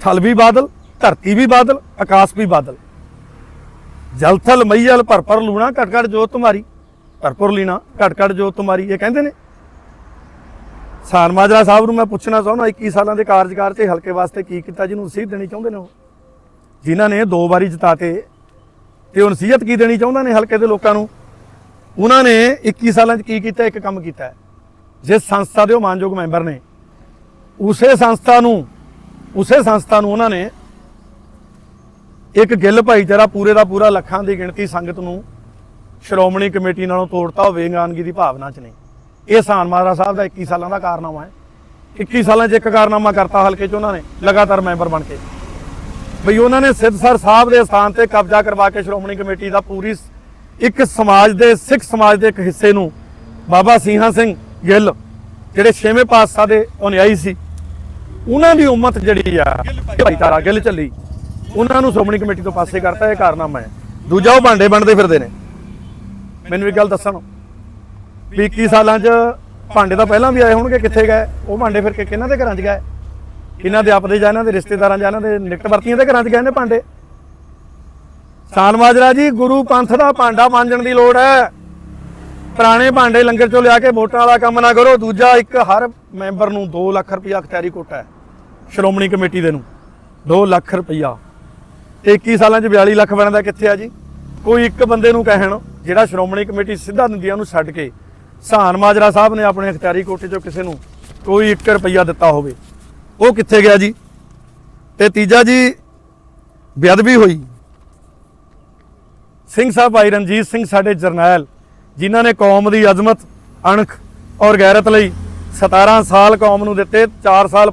B: ਥਲ ਵੀ ਬਾਦਲ, ਧਰਤੀ ਵੀ ਬਾਦਲ, ਆਕਾਸ਼ ਵੀ ਬਾਦਲ। ਜਲ ਥਲ ਮਈਲ ਭਰ ਭਰ ਲੂਣਾ, ਘਟ ਘਟ ਜੋਤ ਤੁਮਾਰੀ ਭਰਪੁਰ ਲੀਣਾ, ਘਟ ਘਟ ਜੋਤ ਤੁਮਾਰੀ ਇਹ ਕਹਿੰਦੇ ਨੇ। ਸਾਨ ਮਾਜਰਾ ਸਾਹਿਬ ਨੂੰ ਮੈਂ ਪੁੱਛਣਾ ਚਾਹੁੰਦਾ 21 ਸਾਲਾਂ ਦੇ ਕਾਰਜਕਾਰ 'ਚ ਹਲਕੇ ਵਾਸਤੇ ਕੀ ਕੀਤਾ, ਜਿਹਨੂੰ ਨਸੀਹਤ ਦੇਣੀ ਚਾਹੁੰਦੇ ਨੇ ਉਹ? ਜਿਨ੍ਹਾਂ ਨੇ ਦੋ ਵਾਰੀ ਜਿਤਾਤੇ ਤੇ ਉਹ ਨਸੀਹਤ ਕੀ ਦੇਣੀ ਚਾਹੁੰਦੇ ਨੇ ਹਲਕੇ ਦੇ ਲੋਕਾਂ ਨੂੰ? ਉਹਨਾਂ ਨੇ 21 ਸਾਲਾਂ 'ਚ ਕੀ ਕੀਤਾ, ਇੱਕ ਕੰਮ ਕੀਤਾ ਜਿਸ ਸੰਸਥਾ ਦੇ ਉਹ ਮਾਨਯੋਗ ਮੈਂਬਰ ਨੇ ਉਸੇ ਸੰਸਥਾ ਨੂੰ, ਉਸੇ ਸੰਸਥਾ ਨੂੰ ਉਹਨਾਂ ਨੇ ਇੱਕ ਗਿੱਲ ਭਾਈਚਾਰਾ ਪੂਰੇ ਦਾ ਪੂਰਾ ਲੱਖਾਂ ਦੀ ਗਿਣਤੀ ਸੰਗਤ ਨੂੰ ਸ਼੍ਰੋਮਣੀ ਕਮੇਟੀ ਨਾਲੋਂ ਤੋੜਤਾ ਉਹ ਵੇਗਾਨਗੀ ਦੀ ਭਾਵਨਾ 'ਚ ਨਹੀਂ। ਇਹ ਸਾਨ ਮਹਾਰਾਜ ਸਾਹਿਬ ਦਾ 21 ਸਾਲਾਂ ਦਾ ਕਾਰਨਾਮਾ ਹੈ। 21 ਸਾਲਾਂ 'ਚ ਇੱਕ ਕਾਰਨਾਮਾ ਕਰਤਾ ਹਲਕੇ 'ਚ ਉਹਨਾਂ ਨੇ, ਲਗਾਤਾਰ ਮੈਂਬਰ ਬਣ ਕੇ। ਬਈ ਉਹਨਾਂ ਨੇ ਸਿੱਧਸਰ ਸਾਹਿਬ ਦੇ ਸਥਾਨ ਤੇ ਕਬਜ਼ਾ ਕਰਵਾ ਕੇ ਸ਼੍ਰੋਮਣੀ ਕਮੇਟੀ ਦਾ ਪੂਰੀ ਇੱਕ ਸਮਾਜ ਦੇ, ਸਿੱਖ ਸਮਾਜ ਦੇ ਇੱਕ ਹਿੱਸੇ ਨੂੰ ਬਾਬਾ ਸਿੰਘਾ ਸਿੰਘ ਗਿੱਲ, ਜਿਹੜੇ ਛੇਵੇਂ ਪਾਤਸ਼ਾਹ ਦੇ ਅਨੁਯਾਈ ਸੀ ਉਹਨਾਂ ਦੀ ਉਮਤ ਜਿਹੜੀ ਆ ਭਾਈ ਭਾਈਚਾਰਾ, ਗਿੱਲ ਚੱਲੀ ਉਹਨਾਂ ਨੂੰ ਸ਼੍ਰੋਮਣੀ ਕਮੇਟੀ ਤੋਂ ਪਾਸੇ ਕਰਤਾ, ਇਹ ਕਾਰਨਾਮਾ ਹੈ। ਦੂਜਾ ਉਹ ਭਾਂਡੇ ਬਣਦੇ ਫਿਰਦੇ ਨੇ। ਮੈਨੂੰ ਇੱਕ ਗੱਲ ਦੱਸਣ ਵੀ 21 ਸਾਲਾਂ 'ਚ ਭਾਂਡੇ ਤਾਂ ਪਹਿਲਾਂ ਵੀ ਆਏ ਹੋਣਗੇ, ਕਿੱਥੇ ਗਏ? ਉਹ ਭਾਂਡੇ ਫਿਰ ਕੇ ਕਿਹਨਾਂ ਦੇ ਘਰਾਂ 'ਚ ਗਏ? ਇਹਨਾਂ ਦੇ ਆਪਦੇ ਜਾਂ ਇਹਨਾਂ ਦੇ ਰਿਸ਼ਤੇਦਾਰਾਂ ਜਾਂ ਇਹਨਾਂ ਦੇ ਨਿਕਟ ਦੇ ਘਰਾਂ 'ਚ ਗਏ ਨੇ ਭਾਂਡੇ? ਸਾਲ ਮਾਜਰਾ ਜੀ, ਗੁਰੂ ਪੰਥ ਦਾ ਭਾਂਡਾ ਮਾਂਜਣ ਦੀ ਲੋੜ ਹੈ। ਪੁਰਾਣੇ ਭਾਂਡੇ ਲੰਗਰ ਚੋਂ ਲਿਆ ਕੇ ਵੋਟਾਂ ਵਾਲਾ ਕੰਮ ਨਾ ਕਰੋ। ਦੂਜਾ ਇੱਕ ਹਰ ਮੈਂਬਰ ਨੂੰ 2 ਲੱਖ ਰੁਪਇਆ ਅਖਤਿਆਰੀ ਕੋਟਾ ਹੈ। ਸ਼੍ਰੋਮਣੀ ਕਮੇਟੀ ਦੇ ਨੂੰ 2 ਲੱਖ ਰੁਪਈਆ। ਤੇ 21 ਸਾਲਾਂ 'ਚ 42 ਲੱਖ ਬਣਦਾ ਕਿੱਥੇ ਆ ਜੀ? ਕੋਈ ਇੱਕ ਬੰਦੇ ਨੂੰ ਕਹਿਣ ਜਿਹੜਾ ਸ਼੍ਰੋਮਣੀ ਕਮੇਟੀ ਸਿੱਧਾ ਦਿੰਦੀਆਂ ਨੂੰ ਛੱਡ ਕੇ ਸਹਾਨ ਮਾਜਰਾ ਸਾਹਿਬ ਨੇ ਆਪਣੇ ਅਖਤਿਆਰੀ ਕੋਟੇ 'ਚੋਂ ਕਿਸੇ ਨੂੰ ਕੋਈ 1 ਰੁਪਈਆ ਦਿੱਤਾ ਹੋਵੇ। ਉਹ ਕਿੱਥੇ ਗਿਆ ਜੀ? ਤੇ ਤੀਜਾ ਜੀ, ਬੇਅਦਬੀ ਹੋਈ। ਸਿੰਘ ਸਾਹਿਬ ਭਾਈ ਰਣਜੀਤ ਸਿੰਘ ਸਾਡੇ ਜਰਨੈਲ, ਜਿਨ੍ਹਾਂ ਨੇ ਕੌਮ ਦੀ ਅਜ਼ਮਤ, ਅਣਖ ਔਰ ਗੈਰਤ ਲਈ 17 ਸਾਲ ਕੌਮ ਨੂੰ ਦਿੱਤੇ 4 ਸਾਲ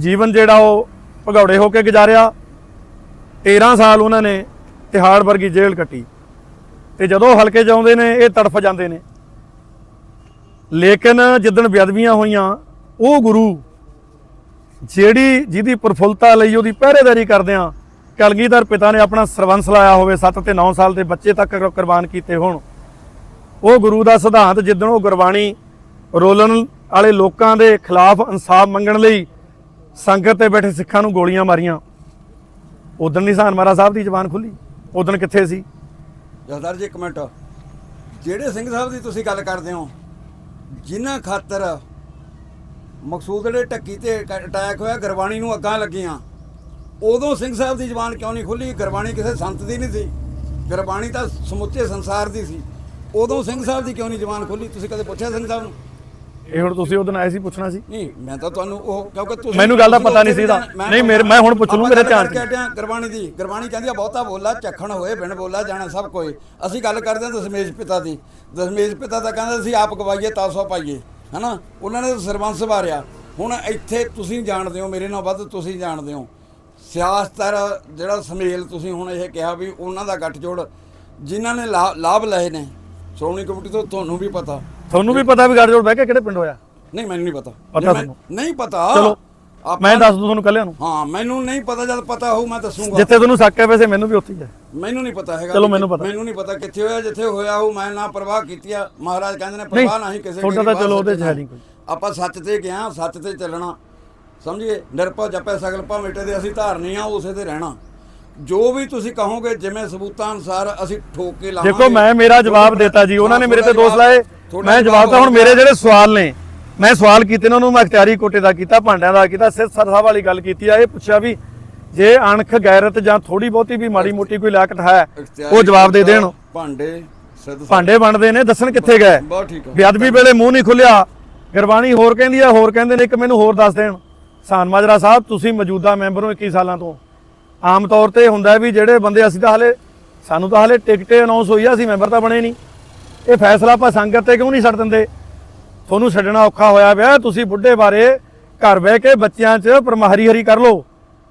B: ਜੀਵਨ ਜਿਹੜਾ ਉਹ ਭਗੌੜੇ ਹੋ ਕੇ ਗੁਜ਼ਾਰਿਆ। 13 ਸਾਲ ਉਹਨਾਂ ਨੇ ਤਿਹਾੜ ਵਰਗੀ ਜੇਲ੍ਹ ਕੱਟੀ। ਤੇ ਜਦੋਂ ਹਲਕੇ ਜਾਉਂਦੇ ਨੇ, ਇਹ ਤੜਫ ਜਾਂਦੇ ਨੇ। ਲੇਕਿਨ ਜਿੱਦਣ ਬੇਅਦਬੀਆਂ ਹੋਈਆਂ, ਉਹ ਗੁਰੂ ਜਿਹੜੀ ਜਿਹਦੀ ਪ੍ਰਫੁੱਲਤਾ ਲਈ ਉਹਦੀ ਪਹਿਰੇਦਾਰੀ ਕਰਦਿਆਂ ਕਲਗੀਧਰ ਪਿਤਾ ਨੇ ਆਪਣਾ ਸਰਵੰਸ ਲਾਇਆ ਹੋਵੇ 7 ਤੇ 9 ਸਾਲ ਦੇ ਬੱਚੇ ਤੱਕ ਕੁਰਬਾਨ ਕੀਤੇ ਹੋਣ, ਉਹ ਗੁਰੂ ਦਾ ਸਿਧਾਂਤ ਜਿੱਦਣ ਉਹ ਗੁਰਬਾਣੀ ਰੋਲਣ ਵਾਲੇ ਲੋਕਾਂ ਦੇ ਖਿਲਾਫ ਇਨਸਾਫ ਮੰਗਣ ਲਈ ਸੰਗਤ ਤੇ ਬੈਠੇ ਸਿੱਖਾਂ ਨੂੰ ਗੋਲੀਆਂ ਮਾਰੀਆਂ। ਉਦੋਂ ਨਿਸ਼ਾਨ ਮਹਾਰਾਜ ਸਾਹਿਬ ਦੀ ਜ਼ਬਾਨ ਖੁੱਲੀ। ਉਦੋਂ ਕਿੱਥੇ ਸੀ?
C: ਜਸਦਾਰ ਜੀ, ਇੱਕ ਮਿੰਟ। ਜਿਹੜੇ ਸਿੰਘ ਸਾਹਿਬ ਦੀ ਤੁਸੀਂ ਗੱਲ ਕਰਦੇ ਹੋ, ਜਿਨ੍ਹਾਂ ਖਾਤਰ ਮਕਸੂਦ ਦੇ ਢੱਕੀ ਤੇ ਕ- ਅਟੈਕ ਹੋਇਆ, ਗੁਰਬਾਣੀ ਨੂੰ ਅੱਗਾਂ ਲੱਗੀਆਂ, ਉਦੋਂ ਸਿੰਘ ਸਾਹਿਬ ਦੀ ਜ਼ਬਾਨ ਕਿਉਂ ਨਹੀਂ ਖੁੱਲੀ? ਗੁਰਬਾਣੀ ਕਿਸੇ ਸੰਤ ਦੀ ਨਹੀਂ ਸੀ। ਗੁਰਬਾਣੀ ਤਾਂ ਸਮੁੱਚੇ ਸੰਸਾਰ ਦੀ ਸੀ। ਉਦੋਂ ਸਿੰਘ ਸਾਹਿਬ ਦੀ ਕਿਉਂ ਨਹੀਂ ਜ਼ਬਾਨ ਖੁੱਲੀ? ਤੁਸੀਂ ਕਦੇ ਪੁੱਛਿਆ ਸਿੰਘ ਸਾਹਿਬ ਨੂੰ?
B: ਇਹ ਹੁਣ ਤੁਸੀਂ ਉਦੋਂ ਆਏ ਸੀ ਪੁੱਛਣਾ ਸੀ?
C: ਨਹੀਂ ਮੈਂ ਤਾਂ ਤੁਹਾਨੂੰ ਉਹ ਕਿਉਂਕਿ ਤੁਸੀਂ
B: ਮੈਨੂੰ ਗੱਲ ਦਾ ਪਤਾ ਨਹੀਂ ਸੀ ਇਹਦਾ। ਨਹੀਂ, ਮੇਰੇ- ਮੈਂ ਹੁਣ ਪੁੱਛ ਲੂੰ, ਮੇਰੇ ਧਿਆਨ 'ਚ।
C: ਗੁਰਬਾਣੀ ਦੀ। ਗੁਰਬਾਣੀ ਕਹਿੰਦੀ ਆ ਬਹੁਤਾ ਬੋਲਾ ਚੱਖਣ ਹੋਏ ਬਿਨ ਬੋਲਾ ਜਾਣਾ ਸਭ ਕੋਈ। ਅਸੀਂ ਗੱਲ ਕਰਦੇ ਹਾਂ ਦਸ਼ਮੇਸ਼ ਪਿਤਾ ਦੀ। ਦਸ਼ਮੇਸ਼ ਪਿਤਾ ਤਾਂ ਕਹਿੰਦਾ ਸੀ ਆਪ ਗਵਾਈਏ ਤਾਂ ਸੋ ਪਾਈਏ। ਹਨਾ? ਉਹਨਾਂ ਨੇ ਸਰਬੰਸ ਵਾਰਿਆ। ਹੁਣ ਇੱਥੇ ਤੁਸੀਂ ਜਾਣਦੇ ਹੋ ਮੇਰੇ ਨਾਲ ਵੱਧ ਤੁਸੀਂ ਜਾਣਦੇ ਹੋ। ਸਿਆਸਤਰ ਜਿਹੜਾ ਸਮੇਲ ਤੁਸੀਂ ਹੁਣ ਇਹ ਕਿਹਾ ਵੀ ਉਹਨਾਂ ਦਾ ਗੱਠਜੋੜ ਜਿਨ੍ਹਾਂ ਨੇ ਲਾਭ ਲਏ ਨੇ ਸ਼੍ਰੋਮਣੀ ਕਮੇਟੀ ਤੋਂ ਤੁਹਾਨੂੰ ਵੀ ਪਤਾ।
B: ਤੁਹਾਨੂੰ ਵੀ ਪਤਾ ਵੀ ਗੱਡਜੋੜ ਬਹਿ ਕੇ ਕਿਹੜੇ ਪਿੰਡ ਹੋਇਆ?
C: ਨਹੀਂ ਮੈਨੂੰ ਨਹੀਂ ਪਤਾ।
B: ਪਤਾ ਤੁਹਾਨੂੰ?
C: ਨਹੀਂ ਪਤਾ।
B: ਚਲੋ ਮੈਂ ਦੱਸ ਦੂੰ ਤੁਹਾਨੂੰ ਕੱਲਿਆਂ ਨੂੰ।
C: ਹਾਂ ਮੈਨੂੰ ਨਹੀਂ ਪਤਾ ਜਦ ਪਤਾ ਹੋਊ ਮੈਂ ਦੱਸੂਗਾ।
B: ਜਿੱਥੇ ਤੁਹਾਨੂੰ ਸ਼ੱਕ ਹੈ ਵੈਸੇ ਮੈਨੂੰ ਵੀ ਉੱਥੇ ਹੀ ਹੈ।
C: ਮੈਨੂੰ ਨਹੀਂ ਪਤਾ ਹੈਗਾ।
B: ਚਲੋ
C: ਵੀ-
B: ਮੈਨੂੰ ਪਤਾ।
C: ਮੈਨੂੰ ਨਹੀਂ ਪਤਾ ਕਿੱਥੇ ਹੋਇਆ ਜਿੱਥੇ ਹੋਇਆ ਉਹ ਮੈਂ ਨਾ ਪਰਵਾਹ ਕੀਤੀ ਆ। ਮਹਾਰਾਜ ਕਹਿੰਦੇ ਨੇ ਪਰਵਾਹ ਨਹੀਂ ਕਿਸੇ
B: ਤੁਹਾਡਾ ਤਾਂ ਚਲੋ ਉਹਦੇ 'ਚ ਹੈ ਨਹੀਂ ਕੋਈ।
C: ਆਪਾਂ ਸੱਚ ਤੇ ਗਿਆ ਸੱਚ ਤੇ ਚੱਲਣਾ। ਸਮਝੀਏ? ਨਿਰਭਉ ਜਪੈ ਸਗਲ ਭਾ ਮਿਟੇ ਦੇ ਅਸੀਂ ਧਾਰਨੀ ਆ ਉਸੇ ਤੇ ਰਹਿਣਾ। ਜੋ ਵੀ ਤੁਸੀਂ ਕਹੋਗੇ ਜਿਵੇਂ ਸਬੂਤਾਂ ਅਨੁਸਾਰ ਅਸੀਂ ਠੋਕ ਕੇ ਲਾਵਾਂਗੇ।
B: ਦੇਖੋ ਮੈਂ ਮੇਰਾ ਜਵਾਬ ਦਿੱਤਾ ਜੀ। ਉਹਨਾਂ ਨੇ ਮੇਰੇ ਤੇ ਦੋਸ਼ ਲਾਏ। ਮੈਂ ਜਵਾਬ ਤਾਂ ਹੁਣ ਮੇਰੇ ਜਿਹੜੇ ਸਵਾਲ ਨੇ ਮੈਂ ਸਵਾਲ ਕੀਤੇ ਨੇ ਉਹਨੂੰ ਮੈਂ ਅਖਤਿਆਰੀ ਕੋਟੇ ਦਾ ਕੀਤਾ ਭਾਂਡਿਆਂ ਦਾ ਕੀਤਾ ਸਿਰ ਸਾਹਿਬ ਵਾਲੀ ਗੱਲ ਕੀਤੀ ਆ ਇਹ ਪੁੱਛਿਆ ਵੀ ਜੇ ਅਣਖ ਗੈਰਤ ਜਾਂ ਥੋੜੀ ਬਹੁਤੀ ਵੀ ਮਾੜੀ ਮੋਟੀ ਕੋਈ ਲਿਆਕਤ ਹੈ ਉਹ ਜਵਾਬ ਦੇ ਦੇਣ।
C: ਭਾਂਡੇ
B: ਭਾਂਡੇ ਬਣਦੇ ਨੇ ਦੱਸਣ ਕਿੱਥੇ ਗਏ?
C: ਬਹੁਤ ਠੀਕ ਆ।
B: ਬੇਅਦਬੀ ਵੇਲੇ ਮੂੰਹ ਨਹੀਂ ਖੁੱਲਿਆ। ਗੁਰਬਾਣੀ ਹੋਰ ਕਹਿੰਦੀ ਆ ਹੋਰ ਕਹਿੰਦੇ ਨੇ ਇੱਕ ਮੈਨੂੰ ਹੋਰ ਦੱਸ ਦੇਣ। ਸਾਨ ਮਾਜਰਾ ਸਾਹਿਬ ਤੁਸੀਂ ਮੌਜੂਦਾ ਮੈਂਬਰ ਹੋ 21 ਸਾਲਾਂ ਤੋਂ। ਆਮ ਤੌਰ ਤੇ ਹੁੰਦਾ ਵੀ ਜਿਹੜੇ ਬੰਦੇ ਅਸੀਂ ਤਾਂ ਹਲੇ ਸਾਨੂੰ ਤਾਂ ਹਲੇ ਟਿਕਟੇ ਅਨਾਉਂਸ ਹੋਈ ਆ ਅਸੀਂ ਮੈਂਬਰ ਤਾਂ ਬਣੇ ਨਹੀਂ। ਇਹ ਫੈਸਲਾ ਆਪਾਂ ਸੰਗਤ ਤੇ ਕਿਉਂ ਨਹੀਂ ਛੱਡ ਦਿੰਦੇ? ਤੁਹਾਨੂੰ ਛੱਡਣਾ ਔਖਾ ਹੋਇਆ ਪਿਆ, ਤੁਸੀਂ ਬੁੱਢੇ ਬਾਰੇ ਘਰ ਬਹਿ ਕੇ ਬੱਚਿਆਂ 'ਚ ਪਰਮਾਹਰੀ ਹਰੀ ਕਰ ਲਓ।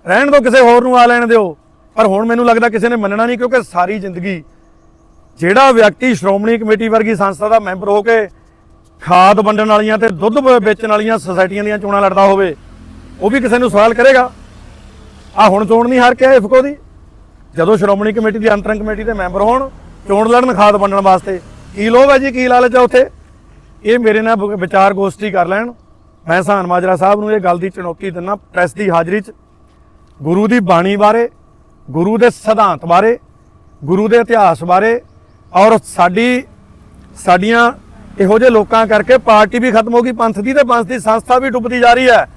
B: ਰਹਿਣ ਦਿਓ, ਕਿਸੇ ਹੋਰ ਨੂੰ ਆ ਲੈਣ ਦਿਓ। ਪਰ ਹੁਣ ਮੈਨੂੰ ਲੱਗਦਾ ਕਿਸੇ ਨੇ ਮੰਨਣਾ ਨਹੀਂ, ਕਿਉਂਕਿ ਸਾਰੀ ਜ਼ਿੰਦਗੀ ਜਿਹੜਾ ਵਿਅਕਤੀ ਸ਼੍ਰੋਮਣੀ ਕਮੇਟੀ ਵਰਗੀ ਸੰਸਥਾ ਦਾ ਮੈਂਬਰ ਹੋ ਕੇ ਖਾਦ ਵੰਡਣ ਵਾਲੀਆਂ ਤੇ ਦੁੱਧ ਵੇ- ਵੇਚਣ ਵਾਲੀਆਂ ਸੁਸਾਇਟੀਆਂ ਦੀਆਂ ਚੋਣਾਂ ਲੜਦਾ ਹੋਵੇ, ਉਹ ਵੀ ਕਿਸੇ ਨੂੰ ਸਵਾਲ ਕਰੇਗਾ। ਆ ਹੁਣ ਚੋਣ ਨਹੀਂ ਹਾਰ ਕੇ ਆਏ ਇਫਕੋ ਦੀ? ਜਦੋਂ ਸ਼੍ਰੋਮਣੀ ਕਮੇਟੀ ਦੀ ਅੰਤਰੰਗ ਕਮੇਟੀ ਦੇ ਮੈਂਬਰ ਹੋਣ, ਚੋਣ ਲੜਨ ਖਾਦ ਵੰਡਣ ਵਾਸਤੇ। ਕੀ ਲੋਭ ਹੈ ਜੀ? ਕੀ ਲਾਲਚ ਹੈ ਉੱਥੇ? ਇਹ ਮੇਰੇ ਨਾਲ ਵਿਚਾਰ ਗੋਸ਼ਟੀ ਕਰ ਲੈਣ। ਮੈਂ ਸਾਨ ਮਾਜਰਾ ਸਾਹਿਬ ਨੂੰ ਇਹ ਗੱਲ ਦੀ ਚੁਣੌਤੀ ਦਿੰਦਾ, ਪ੍ਰੈਸ ਦੀ ਹਾਜ਼ਰੀ 'ਚ। ਗੁਰੂ ਦੀ ਬਾਣੀ ਬਾਰੇ, ਗੁਰੂ ਦੇ ਸਿਧਾਂਤ ਬਾਰੇ, ਗੁਰੂ ਦੇ ਇਤਿਹਾਸ ਬਾਰੇ ਔਰ ਸਾਡੀ, ਸਾਡੀਆਂ ਇਹੋ ਜਿਹੇ ਲੋਕਾਂ ਕਰਕੇ ਪਾਰਟੀ ਵੀ ਖਤਮ ਹੋ ਗਈ, ਪੰਥ ਦੀ ਤੇ ਪੰਥ ਦੀ ਸੰਸਥਾ ਵੀ ਡੁੱਬਦੀ ਜਾ ਰਹੀ ਹੈ।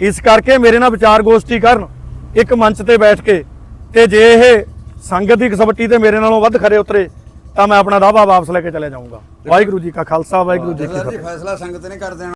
B: ਇਸ ਕਰਕੇ ਮੇਰੇ ਨਾਲ ਵਿਚਾਰ ਗੋਸ਼ਟੀ ਕਰਨ, ਇੱਕ ਮੰਚ ਤੇ ਬੈਠ ਕੇ ਤੇ ਜੇ ਇਹ ਸੰਗਤ ਦੀ ਕਸਬਟੀ ਤੇ ਮੇਰੇ ਨਾਲੋਂ ਵੱਧ ਖਰੇ ਉਤਰੇ ਤਾਂ ਮੈਂ ਆਪਣਾ ਦਾਵਾ ਵਾਪਸ ਲੈ ਕੇ ਚਲੇ ਜਾਊਂਗਾ। ਵਾਹਿਗੁਰੂ ਜੀ ਕਾ ਖਾਲਸਾ ਵਾਹਿਗੁਰੂ ਜੀ ਕੀ ਫਤਿਹ।
C: ਫੈਸਲਾ ਸੰਗਤ ਨੇ ਕਰ ਦੇਣਾ।